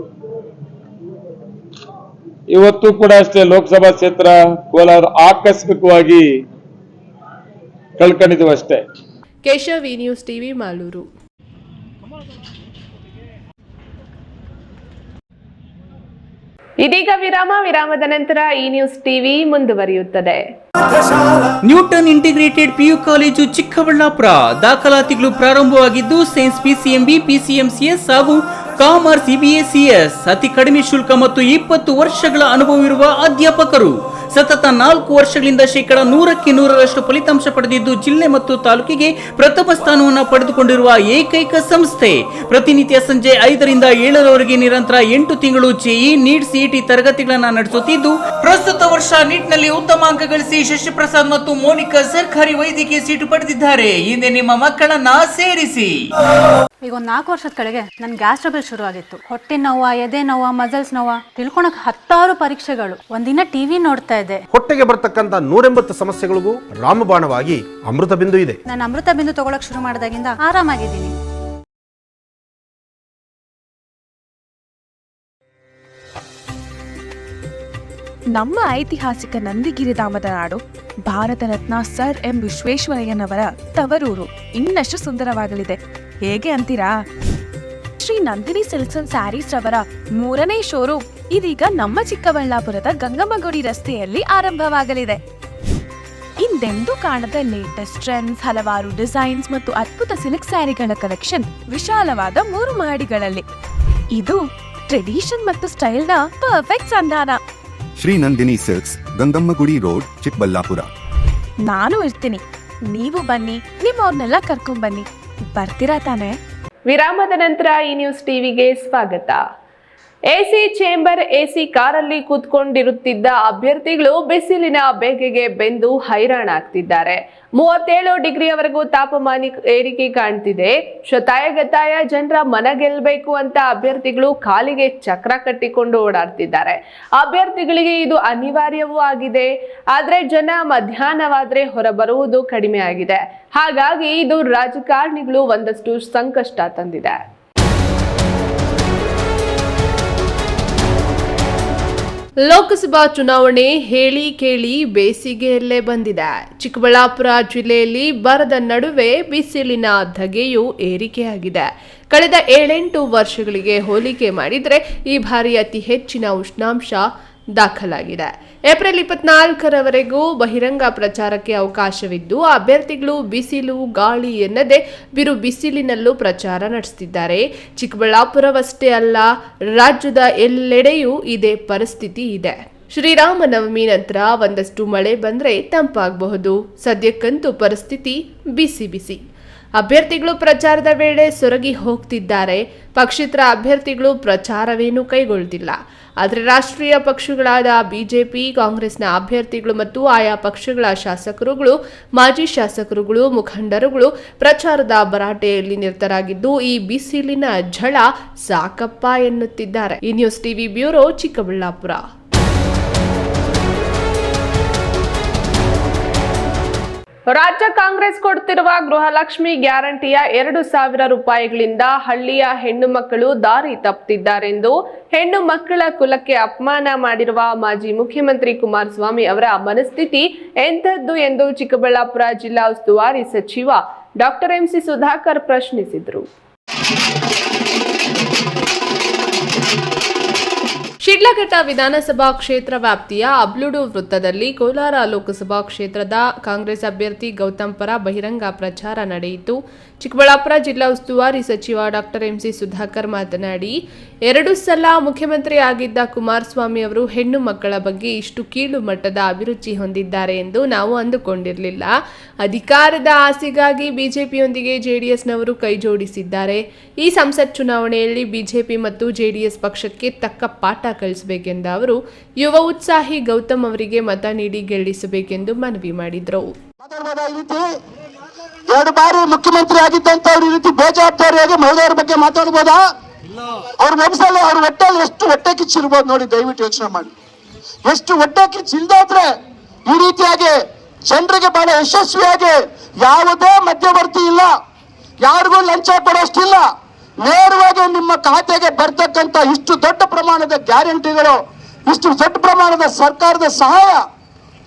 ಇವತ್ತು ಕೂಡ ಅಷ್ಟೇ ಲೋಕಸಭಾ ಕ್ಷೇತ್ರ ಕೋಲಾರ ಆಕಸ್ಮಿಕವಾಗಿ ಕಳ್ಕೊಂಡಿದ್ವು ಅಷ್ಟೇ. Keshava news TV, Malur. ಇದೀಗ ವಿರಾಮ, ವಿರಾಮದ ನಂತರ ಈ ನ್ಯೂಸ್ ಟಿವಿ ಮುಂದುವರಿಯುತ್ತದೆ. Newton integrated PU college Chikkaballapur. ದಾಖಲಾತಿಗಳು ಪ್ರಾರಂಭವಾಗಿದ್ದು, ಸೈನ್ಸ್ ಪಿಸಿಎಂಬಿ ಪಿಸಿಎಂಸಿಎಸ್ ಹಾಗೂ ಕಾಮರ್ಸ್ ಸಿಬಿಎಸ್ಇಎಸ್ ಅತಿ ಕಡಿಮೆ ಶುಲ್ಕ ಮತ್ತು ಇಪ್ಪತ್ತು ವರ್ಷಗಳ ಅನುಭವವಿರುವ ಅಧ್ಯಾಪಕರು. ಸತತ ನಾಲ್ಕು ವರ್ಷಗಳಿಂದ ಶೇಕಡ ನೂರಕ್ಕೆ ನೂರರಷ್ಟು ಫಲಿತಾಂಶ ಪಡೆದಿದ್ದು ಜಿಲ್ಲೆ ಮತ್ತು ತಾಲೂಕಿಗೆ ಪ್ರಥಮ ಸ್ಥಾನವನ್ನು ಪಡೆದುಕೊಂಡಿರುವ ಏಕೈಕ ಸಂಸ್ಥೆ. ಪ್ರತಿನಿತ್ಯ ಸಂಜೆ ಐದರಿಂದ ಏಳರವರೆಗೆ ನಿರಂತರ ಎಂಟು ತಿಂಗಳು ಜೆಇ ನೀಟ್ ಸಿಇಟಿ ತರಗತಿಗಳನ್ನು ನಡೆಸುತ್ತಿದ್ದು, ಪ್ರಸ್ತುತ ವರ್ಷ ನೀಟ್ನಲ್ಲಿ ಉತ್ತಮ ಅಂಕ ಗಳಿಸಿ ಶಶಿಪ್ರಸಾದ್ ಮತ್ತು ಮೋನಿಕಾ ಸರ್ಕಾರಿ ವೈದ್ಯಕೀಯ ಸೀಟು ಪಡೆದಿದ್ದಾರೆ. ಹಿಂದೆ ನಿಮ್ಮ ಮಕ್ಕಳನ್ನ ಸೇರಿಸಿ. ಈಗ ಒಂದು ನಾಲ್ಕು ವರ್ಷದ ಕಡೆಗೆ ನನ್ನ ಗ್ಯಾಸ್ ಟ್ರಬಲ್ ಶುರು ಆಗಿತ್ತು. ಹೊಟ್ಟೆ ನೋವ, ಎದೆ ನೋವ, ಮಸಲ್ಸ್ ನೋವ. ತಿಳ್ಕೊಳಕ್ ಹತ್ತಾರು ಪರೀಕ್ಷೆಗಳು. ಒಂದಿನ ಟಿವಿ ನೋಡ್ತಾ ಇದ್ದೆ ಹೊಟ್ಟೆಗೆ ಬರ್ತಕ್ಕಂತ ನೂರೆಂಬತ್ತು ಸಮಸ್ಯೆಗಳಿಗೂ ರಾಮಬಾಣವಾಗಿ ಅಮೃತ ಬಿಂದು ಇದೆ. ನಾನು ಅಮೃತ ಬಿಂದು ತಗೊಳಕ್ ಶುರು ಮಾಡಿದಾಗಿಂದ ಆರಾಮಾಗಿದ್ದೀನಿ. ನಮ್ಮ ಐತಿಹಾಸಿಕ ನಂದಿಗಿರಿಧಾಮದ ನಾಡು ಭಾರತ ರತ್ನ ಸರ್ ಎಂ ವಿಶ್ವೇಶ್ವರಯ್ಯನವರ ತವರೂರು. ಇನ್ನಷ್ಟು ಸುಂದರವಾಗಲಿದೆ. ಹೇಗೆ ಅಂತೀರಾ? Shri Nandini silks and sarees ರವರ ಮೂರನೇ ಶೋರೂಮ್ ಇದೀಗ ನಮ್ಮ ಚಿಕ್ಕಬಳ್ಳಾಪುರದ ಗಂಗಮ್ಮಗುಡಿ ರಸ್ತೆಯಲ್ಲಿ ಆರಂಭವಾಗಲಿದೆ. ಹಿಂದೆಂದೂ ಕಾಣದ ಲೇಟೆಸ್ಟ್ ಟ್ರೆಂಡ್ಸ್ ಹಲವಾರು ಡಿಸೈನ್ಸ್ ಮತ್ತು ಅದ್ಭುತ ಸಿಲ್ಕ್ ಸ್ಯಾರಿಗಳ ಕಲೆಕ್ಷನ್ ವಿಶಾಲವಾದ ಮೂರು ಮಹಡಿಗಳಲ್ಲಿ. ಇದು ಟ್ರೆಡಿಷನ್ ಮತ್ತು ಸ್ಟೈಲ್ನ ಪರ್ಫೆಕ್ಟ್ ಸಂಧಾನ. Shri Nandini silks Gangammagudi road Chikkaballapur. ನಾನು ಇರ್ತೀನಿ. ನೀವು ಬನ್ನಿ ನಿಮ್ಮವ್ರನ್ನೆಲ್ಲ ಕರ್ಕೊಂಡ್ ಬನ್ನಿ. ಬರ್ತೀರಾ ತಾನೇ? ವಿರಾಮದ ನಂತರ ಈ ನ್ಯೂಸ್ ಟಿವಿಗೆ ಸ್ವಾಗತ. ಎಸಿ ಚೇಂಬರ್ ಎಸಿ ಕಾರಲ್ಲಿ ಕೂತ್ಕೊಂಡಿರುತ್ತಿದ್ದ ಅಭ್ಯರ್ಥಿಗಳು ಬಿಸಿಲಿನ ಬೇಗೆಗೆ ಬೆಂದು ಹೈರಾಣಾಗ್ತಿದ್ದಾರೆ. ಮೂವತ್ತೇಳು ಡಿಗ್ರಿವರೆಗೂ ತಾಪಮಾನ ಏರಿಕೆ ಕಾಣ್ತಿದೆ. ಶತಾಯ ಗತಾಯ ಜನರ ಮನ ಗೆಲ್ಲಬೇಕು ಅಂತ ಅಭ್ಯರ್ಥಿಗಳು ಕಾಲಿಗೆ ಚಕ್ರ ಕಟ್ಟಿಕೊಂಡು ಓಡಾಡ್ತಿದ್ದಾರೆ. ಅಭ್ಯರ್ಥಿಗಳಿಗೆ ಇದು ಅನಿವಾರ್ಯವೂ ಆಗಿದೆ. ಆದ್ರೆ ಜನ ಮಧ್ಯಾಹ್ನವಾದ್ರೆ ಹೊರಬರುವುದು ಕಡಿಮೆ ಆಗಿದೆ. ಹಾಗಾಗಿ ಇದು ರಾಜಕಾರಣಿಗಳು ಒಂದಷ್ಟು ಸಂಕಷ್ಟ ತಂದಿದೆ. ಲೋಕಸಭಾ ಚುನಾವಣೆ ಹೇಳಿ ಕೇಳಿ ಬೇಸಿಗೆಯಲ್ಲೇ ಬಂದಿದೆ. ಚಿಕ್ಕಬಳ್ಳಾಪುರ ಜಿಲ್ಲೆಯಲ್ಲಿ ಬರದ ನಡುವೆ ಬಿಸಿಲಿನ ಧಗೆಯು ಏರಿಕೆಯಾಗಿದೆ. ಕಳೆದ ಏಳೆಂಟು ವರ್ಷಗಳಿಗೆ ಹೋಲಿಕೆ ಮಾಡಿದರೆ ಈ ಬಾರಿ ಅತಿ ಹೆಚ್ಚಿನ ಉಷ್ಣಾಂಶ ದಾಖಲಾಗಿದೆ. ಏಪ್ರಿಲ್ ಇಪ್ಪತ್ನಾಲ್ಕರವರೆಗೂ ಬಹಿರಂಗ ಪ್ರಚಾರಕ್ಕೆ ಅವಕಾಶವಿದ್ದು, ಅಭ್ಯರ್ಥಿಗಳು ಬಿಸಿಲು, ಗಾಳಿ ಎನ್ನದೆ ಬಿರು ಬಿಸಿಲಿನಲ್ಲೂ ಪ್ರಚಾರ ನಡೆಸುತ್ತಿದ್ದಾರೆ ಚಿಕ್ಕಬಳ್ಳಾಪುರವಷ್ಟೇ ಅಲ್ಲ, ರಾಜ್ಯದ ಎಲ್ಲೆಡೆಯೂ ಇದೇ ಪರಿಸ್ಥಿತಿ ಇದೆ. ಶ್ರೀರಾಮನವಮಿ ನಂತರ ಒಂದಷ್ಟು ಮಳೆ ಬಂದರೆ ತಂಪಾಗಬಹುದು. ಸದ್ಯಕ್ಕಂತೂ ಪರಿಸ್ಥಿತಿ ಬಿಸಿ ಬಿಸಿ. ಅಭ್ಯರ್ಥಿಗಳು ಪ್ರಚಾರದ ವೇಳೆ ಸೊರಗಿ ಹೋಗ್ತಿದ್ದಾರೆ. ಪಕ್ಷೇತರ ಅಭ್ಯರ್ಥಿಗಳು ಪ್ರಚಾರವೇನೂ ಕೈಗೊಳ್ಳುತ್ತಿಲ್ಲ ಆದರೆ ರಾಷ್ಟ್ರೀಯ ಪಕ್ಷಗಳಾದ ಬಿಜೆಪಿ, ಕಾಂಗ್ರೆಸ್ನ ಅಭ್ಯರ್ಥಿಗಳು ಮತ್ತು ಆಯಾ ಪಕ್ಷಗಳ ಶಾಸಕರುಗಳು, ಮಾಜಿ ಶಾಸಕರುಗಳು, ಮುಖಂಡರುಗಳು ಪ್ರಚಾರದ ಭರಾಟೆಯಲ್ಲಿ ನಿರತರಾಗಿದ್ದು, ಈ ಬಿಸಿಲಿನ ಝಳ ಸಾಕಪ್ಪ ಎನ್ನುತ್ತಿದ್ದಾರೆ. ಈ ನ್ಯೂಸ್ ಟಿವಿ ಬ್ಯೂರೋ ಚಿಕ್ಕಬಳ್ಳಾಪುರ. ರಾಜ್ಯ ಕಾಂಗ್ರೆಸ್ ಕೊಡ್ತಿರುವ ಗೃಹಲಕ್ಷ್ಮಿ ಗ್ಯಾರಂಟಿಯ ಎರಡು ಸಾವಿರ ರೂಪಾಯಿಗಳಿಂದ ಹಳ್ಳಿಯ ಹೆಣ್ಣು ಮಕ್ಕಳು ದಾರಿ ತಪ್ಪುತ್ತಿದ್ದಾರೆಂದು ಹೆಣ್ಣು ಮಕ್ಕಳ ಕುಲಕ್ಕೆ ಅಪಮಾನ ಮಾಡಿರುವ ಮಾಜಿ ಮುಖ್ಯಮಂತ್ರಿ ಕುಮಾರಸ್ವಾಮಿ ಅವರ ಮನಸ್ಥಿತಿ ಎಂಥದ್ದು ಎಂದು ಚಿಕ್ಕಬಳ್ಳಾಪುರ ಜಿಲ್ಲಾ ಉಸ್ತುವಾರಿ ಸಚಿವ ಡಾಕ್ಟರ್ ಎಂಸಿ ಸುಧಾಕರ್ ಪ್ರಶ್ನಿಸಿದರು. ಶಿಡ್ಲಘಟ್ಟ ವಿಧಾನಸಭಾ ಕ್ಷೇತ್ರ ವ್ಯಾಪ್ತಿಯ ಅಬ್ಲುಡು ವೃತ್ತದಲ್ಲಿ ಕೋಲಾರ ಲೋಕಸಭಾ ಕ್ಷೇತ್ರದ ಕಾಂಗ್ರೆಸ್ ಅಭ್ಯರ್ಥಿ ಗೌತಮ್ ಪರ ಬಹಿರಂಗ ಪ್ರಚಾರ ನಡೆಯಿತು. ಚಿಕ್ಕಬಳ್ಳಾಪುರ ಜಿಲ್ಲಾ ಉಸ್ತುವಾರಿ ಸಚಿವ ಡಾಕ್ಟರ್ ಎಂಸಿ ಸುಧಾಕರ್ ಮಾತನಾಡಿ, ಎರಡು ಸಲ ಮುಖ್ಯಮಂತ್ರಿ ಆಗಿದ್ದ ಕುಮಾರಸ್ವಾಮಿ ಅವರು ಹೆಣ್ಣು ಮಕ್ಕಳ ಬಗ್ಗೆ ಇಷ್ಟು ಕೀಳು ಮಟ್ಟದ ಅಭಿರುಚಿ ಹೊಂದಿದ್ದಾರೆ ಎಂದು ನಾವು ಅಂದುಕೊಂಡಿರಲಿಲ್ಲ. ಅಧಿಕಾರದ ಆಸೆಗಾಗಿ ಬಿಜೆಪಿಯೊಂದಿಗೆ ಜೆಡಿಎಸ್ನವರು ಕೈ ಜೋಡಿಸಿದ್ದಾರೆ. ಈ ಸಂಸತ್ ಚುನಾವಣೆಯಲ್ಲಿ ಬಿಜೆಪಿ ಮತ್ತು ಜೆಡಿಎಸ್ ಪಕ್ಷಕ್ಕೆ ತಕ್ಕ ಪಾಠ ಕಲಿಸಬೇಕೆಂದ ಅವರು, ಯುವ ಉತ್ಸಾಹಿ ಗೌತಮ್ ಅವರಿಗೆ ಮತ ನೀಡಿ ಗೆಲ್ಲಿಸಬೇಕೆಂದು ಮನವಿ ಮಾಡಿದರು. ಎರಡು ಬಾರಿ ಮುಖ್ಯಮಂತ್ರಿ ಆಗಿದ್ದಂತವ್ರು ಈ ರೀತಿ ಬೇಜವಾಬ್ದಾರಿಯಾಗಿ ಮಹಿಳೆಯರ ಬಗ್ಗೆ ಮಾತಾಡ್ಬೋದಾ? ಅವ್ರ ಮನಸ್ಸಲ್ಲಿ ಅವ್ರ ಹೊಟ್ಟೆಲ್ಲಿ ಎಷ್ಟು ಹೊಟ್ಟೆ ಕಿಚ್ಚಿರ್ಬೋದು ನೋಡಿ ದಯವಿಟ್ಟು ಯೋಚನೆ ಮಾಡಿ. ಎಷ್ಟು ಹೊಟ್ಟೆ ಕಿಚ್ಚಿಲ್ದಾದ್ರೆ ಈ ರೀತಿಯಾಗಿ ಜನರಿಗೆ ಬಹಳ ಯಶಸ್ವಿಯಾಗಿ ಯಾವುದೇ ಮಧ್ಯವರ್ತಿ ಇಲ್ಲ. ಯಾರಿಗೂ ಲಂಚ ಕೊಡೋಷ್ಟಿಲ್ಲ. ನೇರವಾಗಿ ನಿಮ್ಮ ಖಾತೆಗೆ ಬರ್ತಕ್ಕಂಥ ಇಷ್ಟು ದೊಡ್ಡ ಪ್ರಮಾಣದ ಗ್ಯಾರಂಟಿಗಳು ಇಷ್ಟು ದೊಡ್ಡ ಪ್ರಮಾಣದ ಸರ್ಕಾರದ ಸಹಾಯ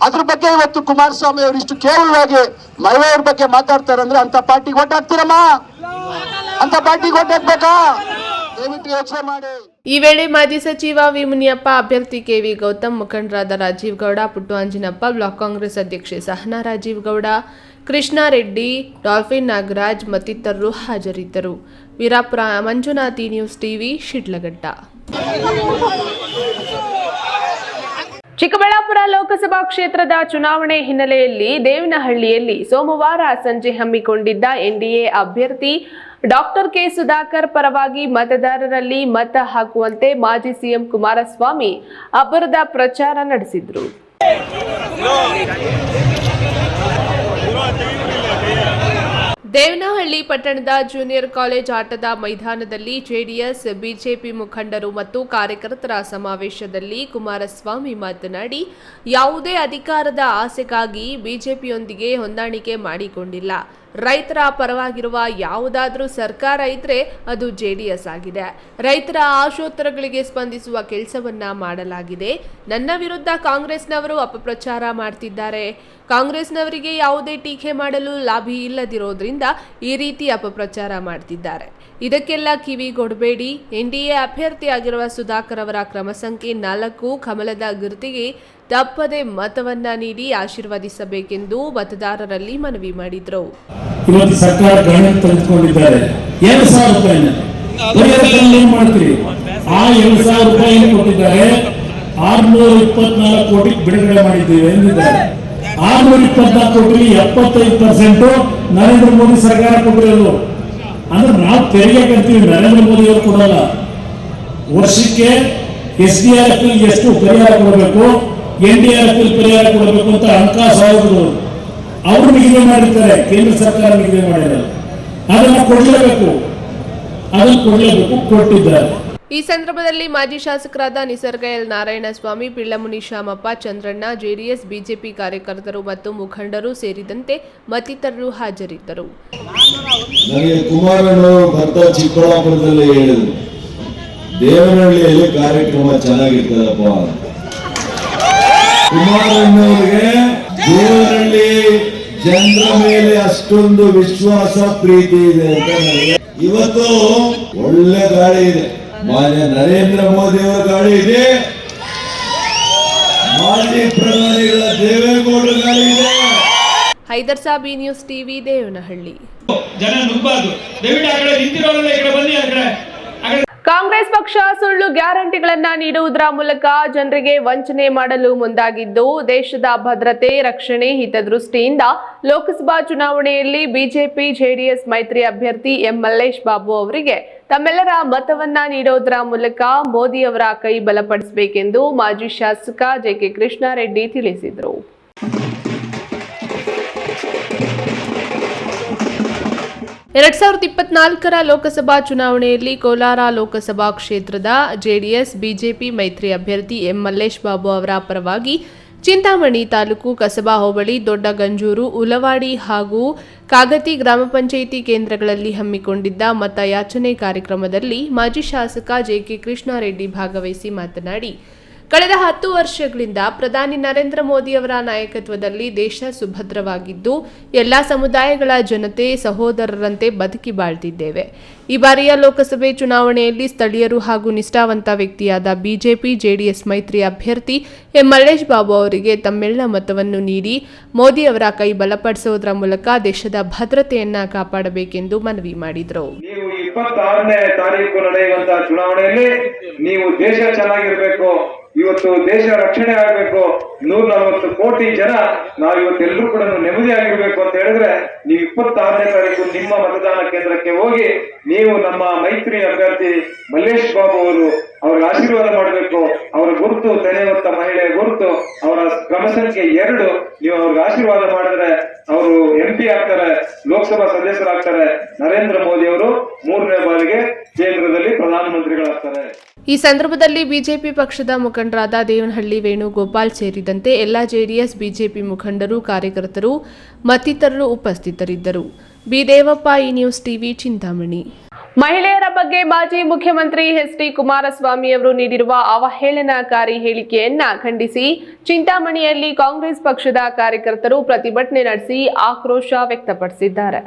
ಅದ್ರ ಬಗ್ಗೆ ಇವತ್ತು ಕುಮಾರಸ್ವಾಮಿ ಅವರು ಇಷ್ಟು ಕೇವಲವಾಗಿ ಮಹಿಳೆಯವ್ರ ಬಗ್ಗೆ ಮಾತಾಡ್ತಾರೆ ಅಂದ್ರೆ ಅಂತ ಪಾರ್ಟಿಗೆ ಓಟ್ ಅಂತ ಪಾರ್ಟಿಗೆ ಓಟ್ ದಯವಿಟ್ಟು ಯೋಚನೆ ಮಾಡಿ. ಈ ವೇಳೆ ಮಾಜಿ ಸಚಿವ ವಿ ಮುನಿಯಪ್ಪ, ಅಭ್ಯರ್ಥಿ ಕೆವಿ ಗೌತಮ್, ಮುಖಂಡರಾದ ರಾಜೀವ್ ಗೌಡ, ಪುಟ್ಟು ಅಂಜಿನಪ್ಪ, ಬ್ಲಾಕ್ ಕಾಂಗ್ರೆಸ್ ಅಧ್ಯಕ್ಷೆ ಸಹನಾ ರಾಜೀವ್ ಗೌಡ ಕೃಷ್ಣಾರೆಡ್ಡಿ ಡಾಲ್ಫಿನ್ ನಾಗರಾಜ್ ಮತ್ತಿತರರು ಹಾಜರಿದ್ದರು. Veerapura Manjunath news TV, Shidlaghatta. Chikkaballapur Lok Sabha ಕ್ಷೇತ್ರದ ಚುನಾವಣೆ ಹಿನ್ನೆಲೆಯಲ್ಲಿ ದೇವನಹಳ್ಳಿಯಲ್ಲಿ ಸೋಮವಾರ ಸಂಜೆ ಹಮ್ಮಿಕೊಂಡಿದ್ದ ಎನ್ಡಿಎ ಅಭ್ಯರ್ಥಿ ಡಾಕ್ಟರ್ ಕೆ ಸುಧಾಕರ್ ಪರವಾಗಿ ಮತದಾರರಲ್ಲಿ ಮತ ಹಾಕುವಂತೆ ಮಾಜಿ ಸಿಎಂ ಕುಮಾರಸ್ವಾಮಿ ಅಬ್ಬರದ ಪ್ರಚಾರ ನಡೆಸಿದ್ರು. ದೇವನಹಳ್ಳಿ ಪಟ್ಟಣದ ಜೂನಿಯರ್ ಕಾಲೇಜ್ ಆಟದ ಮೈದಾನದಲ್ಲಿ ಜೆಡಿಎಸ್, ಬಿಜೆಪಿ ಮುಖಂಡರು ಮತ್ತು ಕಾರ್ಯಕರ್ತರ ಸಮಾವೇಶದಲ್ಲಿ ಕುಮಾರಸ್ವಾಮಿ ಮಾತನಾಡಿ, ಯಾವುದೇ ಅಧಿಕಾರದ ಆಸೆಗಾಗಿ ಬಿಜೆಪಿಯೊಂದಿಗೆ ಹೊಂದಾಣಿಕೆ ಮಾಡಿಕೊಂಡಿಲ್ಲ. ರೈತರ ಪರವಾಗಿರುವ ಯಾವುದಾದ್ರೂ ಸರ್ಕಾರ ಇದ್ರೆ ಅದು ಜೆಡಿಎಸ್ ಆಗಿದೆ. ರೈತರ ಆಶೋತ್ತರಗಳಿಗೆ ಸ್ಪಂದಿಸುವ ಕೆಲಸವನ್ನ ಮಾಡಲಾಗಿದೆ. ನನ್ನ ವಿರುದ್ಧ ಕಾಂಗ್ರೆಸ್ನವರು ಅಪಪ್ರಚಾರ ಮಾಡ್ತಿದ್ದಾರೆ. ಕಾಂಗ್ರೆಸ್ನವರಿಗೆ ಯಾವುದೇ ಟೀಕೆ ಮಾಡಲು ಲಾಭಿ ಇಲ್ಲದಿರೋದ್ರಿಂದ ಈ ರೀತಿ ಅಪಪ್ರಚಾರ ಮಾಡ್ತಿದ್ದಾರೆ. ಇದಕ್ಕೆಲ್ಲ ಕಿವಿಗೊಡಬೇಡಿ ಎನ್ಡಿಎ ಅಭ್ಯರ್ಥಿಯಾಗಿರುವ ಸುಧಾಕರ್ ಅವರ ಕ್ರಮ ಸಂಖ್ಯೆ ನಾಲ್ಕು. ಕಮಲದ ಗುರುತಿಗೆ ತಪ್ಪದೆ ಮತವನ್ನ ನೀಡಿ ಆಶೀರ್ವದಿಸಬೇಕೆಂದು ಮತದಾರರಲ್ಲಿ ಮನವಿ ಮಾಡಿದರು. ಇವತ್ತು ಸರ್ಕಾರ ಗಣನೆ ತೆಗೆದುಕೊಂಡಿದ್ದಾರೆ. ಎರಡು ಸಾವಿರ ರೂಪಾಯಿನ. ಏನ್ ಮಾಡ್ತೀರಿ? ಆ ಎರಡು ಸಾವಿರ ರೂಪಾಯಿ ಕೊಟ್ಟಿದ್ದಾರೆ. ಆರ್ನೂರ ಇಪ್ಪತ್ನಾಲ್ಕು ಕೋಟಿ ಬಿಡುಗಡೆ ಮಾಡಿದ್ದೀವಿ ಎಂದಿದ್ದಾರೆ. ಆರ್ನೂರ ಇಪ್ಪತ್ನಾಲ್ಕು ಕೋಟಿ ಎಪ್ಪತ್ತೈದು ಪರ್ಸೆಂಟ್ ನರೇಂದ್ರ ಮೋದಿ ಸರ್ಕಾರ ಕೊಟ್ಟಿರೋದು. ಅಂದ್ರೆ ನಾವು ತೆರಿಗೆ ಕಟ್ತೀವಿ, ನರೇಂದ್ರ ಮೋದಿ ಅವರು ಕೊಡಲ್ಲ. ವರ್ಷಕ್ಕೆ ಎಸ್ ಡಿ ಆರ್ ಎಫ್ ಎಷ್ಟು ಪರಿಹಾರ ಕೊಡಬೇಕು, ಎನ್ ಡಿ ಆರ್ ಎಫ್ ಪರಿಹಾರ ಕೊಡಬೇಕು ಅಂತ ಹಣಕಾಸು ಆಯೋಗಗಳು ಅವರು ನಿಗದಿ ಮಾಡಿರ್ತಾರೆ, ಕೇಂದ್ರ ಸರ್ಕಾರ ನಿಗದಿ ಮಾಡಿದ್ದಾರೆ ಅದನ್ನು ಕೊಡಲೇಬೇಕು. ಅದನ್ನು ಕೊಡಲೇಬೇಕು, ಕೊಟ್ಟಿದ್ದಾರೆ. ಈ ಸಂದರ್ಭದಲ್ಲಿ ಮಾಜಿ ಶಾಸಕರಾದ Nisarga L Narayanaswamy, Pillamuni Shamappa Chandranna, JDS, BJP ಕಾರ್ಯಕರ್ತರು ಮತ್ತು ಮುಖಂಡರು ಸೇರಿದಂತೆ ಮತ್ತಿತರರು ಹಾಜರಿದ್ದರು. ದೇವನಹಳ್ಳಿಯಲ್ಲಿ ಕಾರ್ಯಕ್ರಮ ಚೆನ್ನಾಗಿರ್ತದಪ್ಪ. ಕುಮಾರಣ್ಣವ್ರಿಗೆ ದೇವನಹಳ್ಳಿ ಜನರ ಮೇಲೆ ಅಷ್ಟೊಂದು ವಿಶ್ವಾಸ, ಪ್ರೀತಿ ಇದೆ ಅಂತ ಇವತ್ತು ಒಳ್ಳೆ ಗಾಳಿ ಇದೆ. ಮಾನ್ಯ ನರೇಂದ್ರ ಮೋದಿ ಅವರ ಗಾಳಿ ಇದೆ. ಮಾಜಿ ಪ್ರಧಾನಿಗಳ ದೇವೇಗೌಡರ ಗಾಳಿ ಇದೆ. ಹೈದರ್ ಸಾಬ್ ಈ ನ್ಯೂಸ್ ಟಿವಿ ದೇವನಹಳ್ಳಿ. ಜನ ನುಗ್ಬಾರ್ದು. ದಯವಿಟ್ಟು ಆ ಕಡೆ ನಿಂತಿರೋರೆಲ್ಲ ಈ ಕಡೆ ಬನ್ನಿ ಆ ಕಡೆ. ಕಾಂಗ್ರೆಸ್ ಪಕ್ಷ ಸುಳ್ಳು ಗ್ಯಾರಂಟಿಗಳನ್ನ ನೀಡುವುದರ ಮೂಲಕ ಜನರಿಗೆ ವಂಚನೆ ಮಾಡಲು ಮುಂದಾಗಿದ್ದು, ದೇಶದ ಭದ್ರತೆ, ರಕ್ಷಣೆ ಹಿತದೃಷ್ಟಿಯಿಂದ ಲೋಕಸಭಾ ಚುನಾವಣೆಯಲ್ಲಿ ಬಿಜೆಪಿ, ಜೆಡಿಎಸ್ ಮೈತ್ರಿ ಅಭ್ಯರ್ಥಿ ಎಂ ಮಲ್ಲೇಶ್ ಬಾಬು ಅವರಿಗೆ ತಮ್ಮೆಲ್ಲರ ಮತವನ್ನ ನೀಡೋದರ ಮೂಲಕ ಮೋದಿ ಅವರ ಕೈ ಬಲಪಡಿಸಬೇಕೆಂದು ಮಾಜಿ ಶಾಸಕ ಜೆಕೆ ಕೃಷ್ಣಾರೆಡ್ಡಿ ತಿಳಿಸಿದರು. ಎರಡ್ ಸಾವಿರದ ಇಪ್ಪತ್ನಾಲ್ಕರ ಲೋಕಸಭಾ ಚುನಾವಣೆಯಲ್ಲಿ ಕೋಲಾರ ಲೋಕಸಭಾ ಕ್ಷೇತ್ರದ ಜೆಡಿಎಸ್, ಬಿಜೆಪಿ ಮೈತ್ರಿ ಅಭ್ಯರ್ಥಿ ಎಂ ಮಲ್ಲೇಶ್ ಬಾಬು ಅವರ ಪರವಾಗಿ ಚಿಂತಾಮಣಿ ತಾಲೂಕು ಕಸಬಾ ಹೋಬಳಿ ದೊಡ್ಡ ಗಂಜೂರು, ಉಲವಾಡಿ ಹಾಗೂ ಕಾಗತಿ ಗ್ರಾಮ ಪಂಚಾಯಿತಿ ಕೇಂದ್ರಗಳಲ್ಲಿ ಹಮ್ಮಿಕೊಂಡಿದ್ದ ಮತಯಾಚನೆ ಕಾರ್ಯಕ್ರಮದಲ್ಲಿ ಮಾಜಿ ಶಾಸಕ ಜೆಕೆ ಕೃಷ್ಣಾರೆಡ್ಡಿ ಭಾಗವಹಿಸಿ ಮಾತನಾಡಿ ಕಳೆದ ಹತ್ತು ವರ್ಷಗಳಿಂದ ಪ್ರಧಾನಿ ನರೇಂದ್ರ ಮೋದಿ ಅವರ ನಾಯಕತ್ವದಲ್ಲಿ ದೇಶ ಸುಭದ್ರವಾಗಿದ್ದು, ಎಲ್ಲ ಸಮುದಾಯಗಳ ಜನತೆ ಸಹೋದರರಂತೆ ಬದುಕಿ ಬಾಳ್ತಿದ್ದೇವೆ. ಈ ಬಾರಿಯ ಲೋಕಸಭೆ ಚುನಾವಣೆಯಲ್ಲಿ ಸ್ಥಳೀಯರು ಹಾಗೂ ನಿಷ್ಠಾವಂತ ವ್ಯಕ್ತಿಯಾದ ಬಿಜೆಪಿ, ಜೆಡಿಎಸ್ ಮೈತ್ರಿ ಅಭ್ಯರ್ಥಿ ಎಂ ಮಲ್ಲೇಶ್ ಬಾಬು ಅವರಿಗೆ ತಮ್ಮೆಲ್ಲ ಮತವನ್ನು ನೀಡಿ, ಮೋದಿ ಅವರ ಕೈ ಬಲಪಡಿಸುವುದರ ಮೂಲಕ ದೇಶದ ಭದ್ರತೆಯನ್ನ ಕಾಪಾಡಬೇಕೆಂದು ಮನವಿ ಮಾಡಿದರು. ಇಪ್ಪತ್ತಾರನೇ ತಾರೀಕು ನಡೆಯುವಂತಹ ಚುನಾವಣೆಯಲ್ಲಿ ನೀವು ದೇಶ ಚೆನ್ನಾಗಿರ್ಬೇಕು. ಇವತ್ತು ದೇಶ ರಕ್ಷಣೆ ಆಗ್ಬೇಕು. ನೂರ ನಲವತ್ತು ಕೋಟಿ ಜನ ನಾವು ಇವತ್ತೆಲ್ಲರೂ ಕೂಡ ನೆಮ್ಮದಿಯಾಗಿರ್ಬೇಕು ಅಂತ ಹೇಳಿದ್ರೆ ನೀವು ಇಪ್ಪತ್ತಾರನೇ ತಾರೀಕು ನಿಮ್ಮ ಮತದಾನ ಕೇಂದ್ರಕ್ಕೆ ಹೋಗಿ ನೀವು ನಮ್ಮ ಮೈತ್ರಿ ಅಭ್ಯರ್ಥಿ ಮಲ್ಲೇಶ್ ಬಾಬು ಅವರು ಅವ್ರಿಗೆ ಆಶೀರ್ವಾದ ಮಾಡಬೇಕು. ಅವರ ಗುರುತು ಹೊತ್ತ ಮಹಿಳೆಯ ಗುರುತು, ಅವರ ಕ್ರಮ ಸಂಖ್ಯೆ ಎರಡು. ನೀವು ಅವ್ರಿಗೆ ಆಶೀರ್ವಾದ ಮಾಡಿದ್ರೆ ಅವರು ಎಂ ಪಿ ಆಗ್ತಾರೆ, ಲೋಕಸಭಾ ಸದಸ್ಯರಾಗ್ತಾರೆ. ನರೇಂದ್ರ ಮೋದಿ ಅವರು ಮೂರನೇ ಬಾರಿಗೆ ಕೇಂದ್ರದಲ್ಲಿ ಪ್ರಧಾನಮಂತ್ರಿಗಳಾಗ್ತಾರೆ. ಈ ಸಂದರ್ಭದಲ್ಲಿ ಬಿಜೆಪಿ ಪಕ್ಷದ ಮುಖಂಡರಾದ ದೇವನಹಳ್ಳಿ ವೇಣುಗೋಪಾಲ್ ಸೇರಿದಂತೆ ಎಲ್ಲ ಜೆಡಿಎಸ್, ಬಿಜೆಪಿ ಮುಖಂಡರು, ಕಾರ್ಯಕರ್ತರು, ಮತ್ತಿತರರು ಉಪಸ್ಥಿತರಿದ್ದರು. ಬಿ ದೇವಪ್ಪ ಈ ನ್ಯೂಸ್ ಟಿವಿ, ಚಿಂತಾಮಣಿ. ಮಹಿಳೆಯರ ಬಗ್ಗೆ ಮಾಜಿ ಮುಖ್ಯಮಂತ್ರಿ ಎಚ್ ಡಿ ಕುಮಾರಸ್ವಾಮಿ ಅವರು ನೀಡಿರುವ ಅವಹೇಳನಕಾರಿ ಹೇಳಿಕೆಯನ್ನ ಖಂಡಿಸಿ ಚಿಂತಾಮಣಿಯಲ್ಲಿ ಕಾಂಗ್ರೆಸ್ ಪಕ್ಷದ ಕಾರ್ಯಕರ್ತರು ಪ್ರತಿಭಟನೆ ನಡೆಸಿ ಆಕ್ರೋಶ ವ್ಯಕ್ತಪಡಿಸಿದ್ದಾರೆ.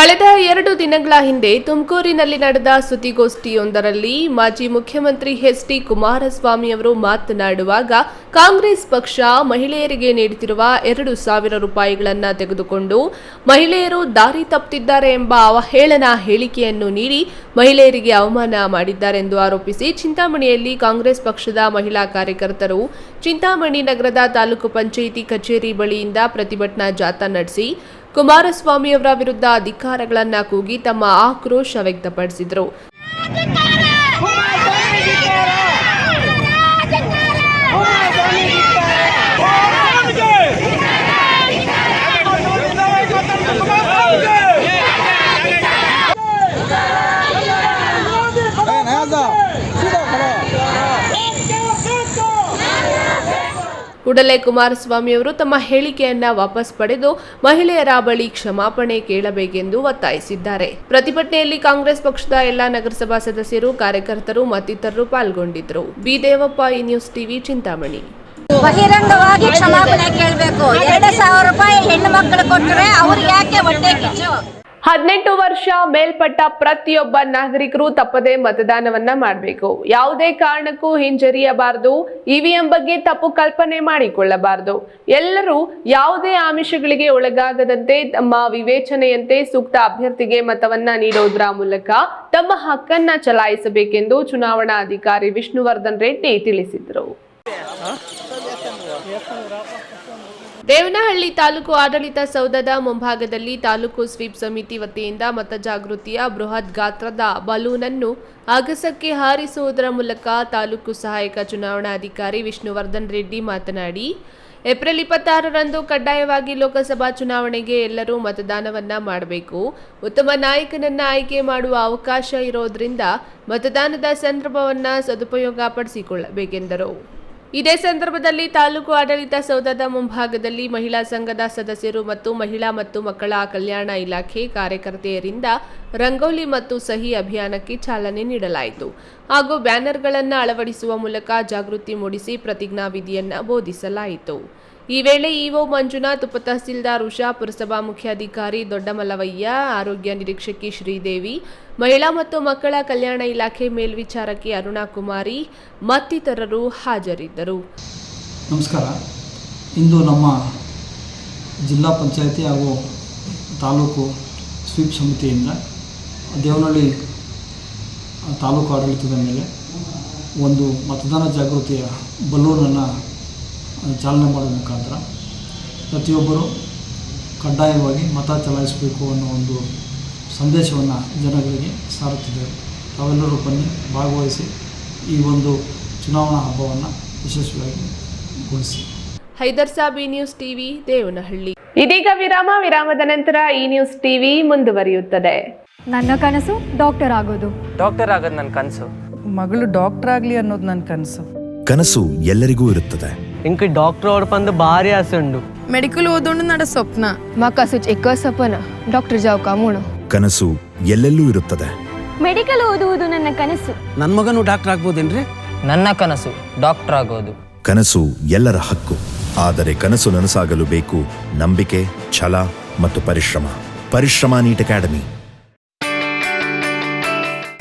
ಕಳೆದ ಎರಡು ದಿನಗಳ ಹಿಂದೆ ತುಮಕೂರಿನಲ್ಲಿ ನಡೆದ ಸುದ್ದಿಗೋಷ್ಠಿಯೊಂದರಲ್ಲಿ ಮಾಜಿ ಮುಖ್ಯಮಂತ್ರಿ ಎಚ್ ಡಿ ಕುಮಾರಸ್ವಾಮಿ ಅವರು ಮಾತನಾಡುವಾಗ ಕಾಂಗ್ರೆಸ್ ಪಕ್ಷ ಮಹಿಳೆಯರಿಗೆ ನೀಡುತ್ತಿರುವ ಎರಡು ಸಾವಿರ ರೂಪಾಯಿಗಳನ್ನು ತೆಗೆದುಕೊಂಡು ಮಹಿಳೆಯರು ದಾರಿ ತಪ್ಪುತ್ತಿದ್ದಾರೆ ಎಂಬ ಅವಹೇಳನ ಹೇಳಿಕೆಯನ್ನು ನೀಡಿ ಮಹಿಳೆಯರಿಗೆ ಅವಮಾನ ಮಾಡಿದ್ದಾರೆಂದು ಆರೋಪಿಸಿ ಚಿಂತಾಮಣಿಯಲ್ಲಿ ಕಾಂಗ್ರೆಸ್ ಪಕ್ಷದ ಮಹಿಳಾ ಕಾರ್ಯಕರ್ತರು ಚಿಂತಾಮಣಿ ನಗರದ ತಾಲೂಕು ಪಂಚಾಯಿತಿ ಕಚೇರಿ ಬಳಿಯಿಂದ ಪ್ರತಿಭಟನಾ ಜಾಥಾ ನಡೆಸಿ ಕುಮಾರಸ್ವಾಮಿ ಅವರ ವಿರುದ್ಧ ಅಧಿಕಾರಗಳನ್ನ ಕೂಗಿ ತಮ್ಮ ಆಕ್ರೋಶ ವ್ಯಕ್ತಪಡಿಸಿದರು. ಕೂಡಲೇ ಕುಮಾರಸ್ವಾಮಿಯವರು ತಮ್ಮ ಹೇಳಿಕೆಯನ್ನ ವಾಪಸ್ ಪಡೆದು ಮಹಿಳೆಯರ ಬಳಿ ಕ್ಷಮಾಪಣೆ ಕೇಳಬೇಕೆಂದು ಒತ್ತಾಯಿಸಿದ್ದಾರೆ. ಪ್ರತಿಭಟನೆಯಲ್ಲಿ ಕಾಂಗ್ರೆಸ್ ಪಕ್ಷದ ಎಲ್ಲಾ ನಗರಸಭಾ ಸದಸ್ಯರು, ಕಾರ್ಯಕರ್ತರು ಮತ್ತಿತರರು ಪಾಲ್ಗೊಂಡಿದ್ದರು. ಬಿ. ದೇವಪ್ಪ, ಈ ನ್ಯೂಸ್ ಟಿವಿ, ಚಿಂತಾಮಣಿ. ಬಹಿರಂಗವಾಗಿ ಕ್ಷಮಾಪಣೆ ಕೇಳಬೇಕು. ಎರಡು ಸಾವಿರ ರೂಪಾಯಿ ಹೆಣ್ಣು ಮಕ್ಕಳು ಕೊಟ್ಟರೆ ಅವ್ರಿಗೆ ಯಾಕೆ ಹೊಟ್ಟೆ ಕಿಚ್ಚು? ಹದಿನೆಂಟು ವರ್ಷ ಮೇಲ್ಪಟ್ಟ ಪ್ರತಿಯೊಬ್ಬ ನಾಗರಿಕರು ತಪ್ಪದೆ ಮತದಾನವನ್ನ ಮಾಡಬೇಕು. ಯಾವುದೇ ಕಾರಣಕ್ಕೂ ಹಿಂಜರಿಯಬಾರದು. ಇವಿಎಂ ಬಗ್ಗೆ ತಪ್ಪು ಕಲ್ಪನೆ ಮಾಡಿಕೊಳ್ಳಬಾರದು. ಎಲ್ಲರೂ ಯಾವುದೇ ಆಮಿಷಗಳಿಗೆ ಒಳಗಾಗದಂತೆ ತಮ್ಮ ವಿವೇಚನೆಯಂತೆ ಸೂಕ್ತ ಅಭ್ಯರ್ಥಿಗೆ ಮತವನ್ನ ನೀಡೋದ್ರ ಮೂಲಕ ತಮ್ಮ ಹಕ್ಕನ್ನ ಚಲಾಯಿಸಬೇಕೆಂದು ಚುನಾವಣಾ ಅಧಿಕಾರಿ ವಿಷ್ಣುವರ್ಧನ್ ರೆಡ್ಡಿ ತಿಳಿಸಿದರು. ದೇವನಹಳ್ಳಿ ತಾಲೂಕು ಆಡಳಿತ ಸೌಧದ ಮುಂಭಾಗದಲ್ಲಿ ತಾಲೂಕು ಸ್ವೀಪ್ ಸಮಿತಿ ವತಿಯಿಂದ ಮತಜಾಗೃತಿಯ ಬೃಹತ್ ಗಾತ್ರದ ಬಲೂನ್ ಅನ್ನು ಆಗಸಕ್ಕೆ ಹಾರಿಸುವುದರ ಮೂಲಕ ತಾಲೂಕು ಸಹಾಯಕ ಚುನಾವಣಾಧಿಕಾರಿ ವಿಷ್ಣುವರ್ಧನ್ ರೆಡ್ಡಿ ಮಾತನಾಡಿ, ಏಪ್ರಿಲ್ ಇಪ್ಪತ್ತಾರರಂದು ಕಡ್ಡಾಯವಾಗಿ ಲೋಕಸಭಾ ಚುನಾವಣೆಗೆ ಎಲ್ಲರೂ ಮತದಾನವನ್ನ ಮಾಡಬೇಕು. ಉತ್ತಮ ನಾಯಕನನ್ನ ಆಯ್ಕೆ ಮಾಡುವ ಅವಕಾಶ ಇರೋದ್ರಿಂದ ಮತದಾನದ ಸಂದರ್ಭವನ್ನ ಸದುಪಯೋಗ ಪಡಿಸಿಕೊಳ್ಳಬೇಕೆಂದರು ಇದೇ ಸಂದರ್ಭದಲ್ಲಿ ತಾಲೂಕು ಆಡಳಿತ ಸೌಧದ ಮುಂಭಾಗದಲ್ಲಿ ಮಹಿಳಾ ಸಂಘದ ಸದಸ್ಯರು ಮತ್ತು ಮಹಿಳಾ ಮತ್ತು ಮಕ್ಕಳ ಕಲ್ಯಾಣ ಇಲಾಖೆ ಕಾರ್ಯಕರ್ತೆಯರಿಂದ ರಂಗೋಲಿ ಮತ್ತು ಸಹಿ ಅಭಿಯಾನಕ್ಕೆ ಚಾಲನೆ ನೀಡಲಾಯಿತು. ಹಾಗೂ ಬ್ಯಾನರ್ಗಳನ್ನು ಅಳವಡಿಸುವ ಮೂಲಕ ಜಾಗೃತಿ ಮೂಡಿಸಿ ಪ್ರತಿಜ್ಞಾವಿಧಿಯನ್ನು ಬೋಧಿಸಲಾಯಿತು. ಈ ವೇಳೆ ಇಒ ಮಂಜುನಾಥ್ ಉಪತಹಸೀಲ್ದಾರ್ ಉಷಾ ಪುರಸಭಾ ಮುಖ್ಯಾಧಿಕಾರಿ ದೊಡ್ಡಮಲ್ಲವಯ್ಯ, ಆರೋಗ್ಯ ನಿರೀಕ್ಷಕಿ ಶ್ರೀದೇವಿ, ಮಹಿಳಾ ಮತ್ತು ಮಕ್ಕಳ ಕಲ್ಯಾಣ ಇಲಾಖೆ ಮೇಲ್ವಿಚಾರಕಿ ಅರುಣಾ ಕುಮಾರಿ, ಮತ್ತಿತರರು ಹಾಜರಿದ್ದರು. ನಮಸ್ಕಾರ. ಇಂದು ನಮ್ಮ ಜಿಲ್ಲಾ ಪಂಚಾಯಿತಿ ಹಾಗೂ ತಾಲೂಕು ಸ್ವೀಪ್ ಸಮಿತಿಯಿಂದ ದೇವನಹಳ್ಳಿ ತಾಲೂಕು ಆಡಳಿತದ ಮೇಲೆ ಒಂದು ಮತದಾನ ಜಾಗೃತಿಯ ಬಲೂನನ್ನು ಚಾಲನೆ ಮಾಡುವ ಮುಖಾಂತರ ಪ್ರತಿಯೊಬ್ಬರು ಕಡ್ಡಾಯವಾಗಿ ಮತ ಚಲಾಯಿಸಬೇಕು ಅನ್ನೋ ಒಂದು ಸಂದೇಶವನ್ನು ಜನಗಳಿಗೆ ಸಾರುತ್ತಿದ್ದೇವೆ ತಾವೆಲ್ಲರೂ ಬನ್ನಿ ಭಾಗವಹಿಸಿ ಈ ಒಂದು ಚುನಾವಣಾ ಹಬ್ಬವನ್ನು ಯಶಸ್ವಿಯಾಗಿ ಗೊಳಿಸಿ ಹೈದರ್ ಸಾಬ್ ಈ ನ್ಯೂಸ್ ಟಿವಿ ದೇವನಹಳ್ಳಿ. ಇದೀಗ ವಿರಾಮ ವಿರಾಮದ ನಂತರ ಈ ನ್ಯೂಸ್ ಟಿವಿ ಮುಂದುವರಿಯುತ್ತದೆ. ನನ್ನ ಕನಸು ಡಾಕ್ಟರ್ ಆಗೋದು. ಡಾಕ್ಟರ್ ಆಗೋದು ನನ್ನ ಕನಸು. ಮಗಳು ಡಾಕ್ಟರ್ ಆಗಲಿ ಅನ್ನೋದು ನನ್ನ ಕನಸು. ಕನಸು ಎಲ್ಲರಿಗೂ ಇರುತ್ತದೆ. എനിക്ക് ಭಾರಿ ಆಸೆ ಉಂಡು ಮೆಡಿಕಲ್ ಓದೋಣ ನಡ ಸ್ವಪ್ನ ಮಕ್ಕ ಸುಚ್ ಎಕ್ಕ ಸಪನ ಡಾಕ್ಟರ್ ಜಾವ್ ಕಾಮೋಣ ಕನಸು ಎಲ್ಲೆಲ್ಲೂ ಇರುತ್ತದೆ ಮೆಡಿಕಲ್ ಓದುವುದು ನನ್ನ ಕನಸು ನನ್ನ ಮಗನು ಡಾಕ್ಟರ್ ಆಗ್ಬೋದೇನ್ರಿ ನನ್ನ ಕನಸು ಡಾಕ್ಟರ್ ಆಗೋದು ಕನಸು ಎಲ್ಲರ ಹಕ್ಕು ಆದರೆ ಕನಸು ನನಸಾಗಲು ಬೇಕು ನಂಬಿಕೆ ಛಲ ಮತ್ತು ಪರಿಶ್ರಮ ಪರಿಶ್ರಮ ನೀಟ್ ಅಕಾಡೆಮಿ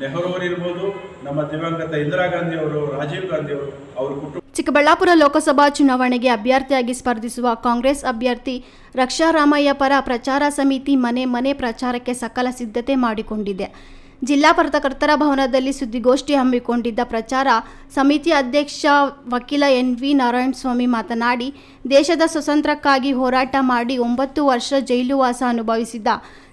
ನೆಹರು ಅವರಿರ್ಬೋದು ನಮ್ಮ ದಿವಂಗತ ಇಂದಿರಾ ಗಾಂಧಿ ಅವರು ರಾಜೀವ್ ಗಾಂಧಿ ಅವರು ಅವ್ರ ಕುಟುಂಬ ಚಿಕ್ಕಬಳ್ಳಾಪುರ ಲೋಕಸಭಾ ಚುನಾವಣೆಗೆ ಅಭ್ಯರ್ಥಿಯಾಗಿ ಸ್ಪರ್ಧಿಸುವ ಕಾಂಗ್ರೆಸ್ ಅಭ್ಯರ್ಥಿ ರಕ್ಷಾ ರಾಮಯ್ಯ ಪರ ಪ್ರಚಾರ ಸಮಿತಿ ಮನೆ ಮನೆ ಪ್ರಚಾರಕ್ಕೆ ಸಕಲ ಸಿದ್ಧತೆ ಮಾಡಿಕೊಂಡಿದೆ. ಜಿಲ್ಲಾ ಪತ್ರಕರ್ತರ ಭವನದಲ್ಲಿ ಸುದ್ದಿಗೋಷ್ಠಿ ಹಮ್ಮಿಕೊಂಡಿದ್ದ ಪ್ರಚಾರ ಸಮಿತಿ ಅಧ್ಯಕ್ಷ ವಕೀಲ ಎನ್ ವಿ ನಾರಾಯಣಸ್ವಾಮಿ ಮಾತನಾಡಿ, ದೇಶದ ಸ್ವತಂತ್ರಕ್ಕಾಗಿ ಹೋರಾಟ ಮಾಡಿ ಒಂಬತ್ತು ವರ್ಷ ಜೈಲುವಾಸ ಅನುಭವಿಸಿದ್ದ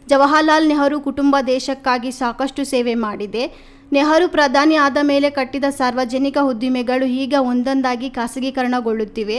ಜವಾಹರ್ಲಾಲ್ ನೆಹರು ಕುಟುಂಬ ದೇಶಕ್ಕಾಗಿ ಸಾಕಷ್ಟು ಸೇವೆ ಮಾಡಿದೆ. ನೆಹರು ಪ್ರಧಾನಿ ಆದ ಮೇಲೆ ಕಟ್ಟಿದ ಸಾರ್ವಜನಿಕ ಉದ್ದಿಮೆಗಳು ಈಗ ಒಂದೊಂದಾಗಿ ಖಾಸಗೀಕರಣಗೊಳ್ಳುತ್ತಿವೆ.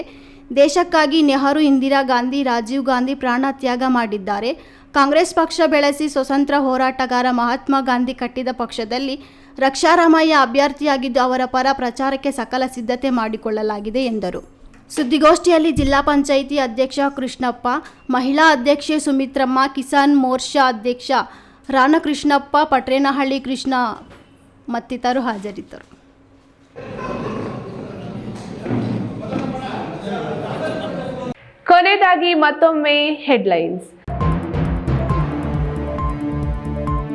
ದೇಶಕ್ಕಾಗಿ ನೆಹರು, ಇಂದಿರಾ ಗಾಂಧಿ, ರಾಜೀವ್ ಗಾಂಧಿ ಪ್ರಾಣ ತ್ಯಾಗ ಮಾಡಿದ್ದಾರೆ. ಕಾಂಗ್ರೆಸ್ ಪಕ್ಷ ಬೆಳೆಸಿ ಸ್ವತಂತ್ರ ಹೋರಾಟಗಾರ ಮಹಾತ್ಮ ಗಾಂಧಿ ಕಟ್ಟಿದ ಪಕ್ಷದಲ್ಲಿ ರಕ್ಷಾರಾಮಯ್ಯ ಅಭ್ಯರ್ಥಿಯಾಗಿದ್ದು ಅವರ ಪರ ಪ್ರಚಾರಕ್ಕೆ ಸಕಲ ಸಿದ್ಧತೆ ಮಾಡಿಕೊಳ್ಳಲಾಗಿದೆ ಎಂದರು. ಸುದ್ದಿಗೋಷ್ಠಿಯಲ್ಲಿ ಜಿಲ್ಲಾ ಪಂಚಾಯಿತಿ ಅಧ್ಯಕ್ಷ ಕೃಷ್ಣಪ್ಪ, ಮಹಿಳಾ ಅಧ್ಯಕ್ಷೆ ಸುಮಿತ್ರಮ್ಮ, ಕಿಸಾನ್ ಮೋರ್ಚಾ ಅಧ್ಯಕ್ಷ ರಾಣಕೃಷ್ಣಪ್ಪ ಪಟ್ರೇನಹಳ್ಳಿ ಕೃಷ್ಣ ಮತ್ತಿತರರು ಹಾಜರಿದ್ದರು. ಕೊನೆಯದಾಗಿ ಮತ್ತೊಮ್ಮೆ ಹೆಡ್ಲೈನ್ಸ್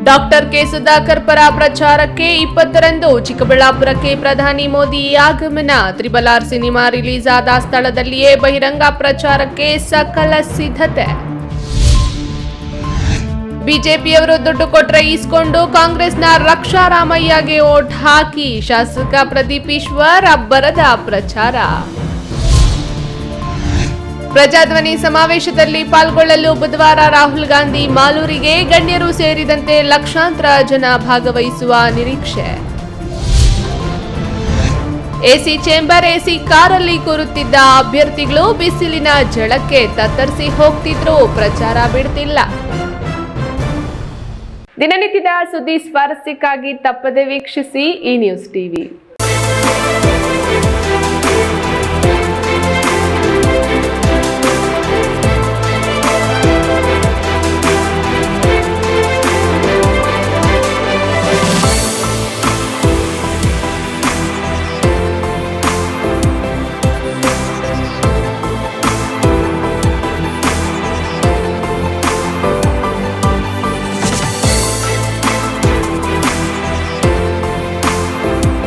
ಡಾಕ್ಟರ್ ಕೆ ಸುಧಾಕರ್ ಪರ ಪ್ರಚಾರಕ್ಕೆ ಇಪ್ಪತ್ತರಂದು ಚಿಕ್ಕಬಳ್ಳಾಪುರಕ್ಕೆ ಪ್ರಧಾನಿ ಮೋದಿ ಆಗಮನ. ತ್ರಿಬಲಾರ್ ಸಿನಿಮಾ ರಿಲೀಸ್ ಆದ ಸ್ಥಳದಲ್ಲಿಯೇ ಬಹಿರಂಗ ಪ್ರಚಾರಕ್ಕೆ ಸಕಲ ಸಿದ್ಧತೆ. ಬಿಜೆಪಿಯವರು ದುಡ್ಡು ಕೊಟ್ರೆ ಈಸ್ಕೊಂಡು ಕಾಂಗ್ರೆಸ್ನ ರಕ್ಷಾರಾಮಯ್ಯಗೆ ಓಟ್ ಹಾಕಿ ಶಾಸಕ ಪ್ರದೀಪ್ ಈಶ್ವರ್ ಅಬ್ಬರದ ಪ್ರಚಾರ. ಪ್ರಜಾಧ್ವನಿ ಸಮಾವೇಶದಲ್ಲಿ ಪಾಲ್ಗೊಳ್ಳಲು ಬುಧವಾರ ರಾಹುಲ್ ಗಾಂಧಿ ಮಾಲೂರಿಗೆ ಗಣ್ಯರು ಸೇರಿದಂತೆ ಲಕ್ಷಾಂತರ ಜನ ಭಾಗವಹಿಸುವ ನಿರೀಕ್ಷೆ. ಎಸಿ ಚೇಂಬರ್ ಎಸಿ ಕಾರಲ್ಲಿ ಕೂರುತ್ತಿದ್ದ ಅಭ್ಯರ್ಥಿಗಳು ಬಿಸಿಲಿನ ಝಳಕ್ಕೆ ತತ್ತರಿಸಿ ಹೋಗ್ತಿದ್ರು, ಪ್ರಚಾರ ಬಿಡ್ತಿಲ್ಲ ದಿನನಿತ್ಯದ ಸುದ್ದಿ ಸ್ವಾರಸ್ಯಕ್ಕಾಗಿ ತಪ್ಪದೆ ವೀಕ್ಷಿಸಿ ಈ ನ್ಯೂಸ್ ಟಿವಿ.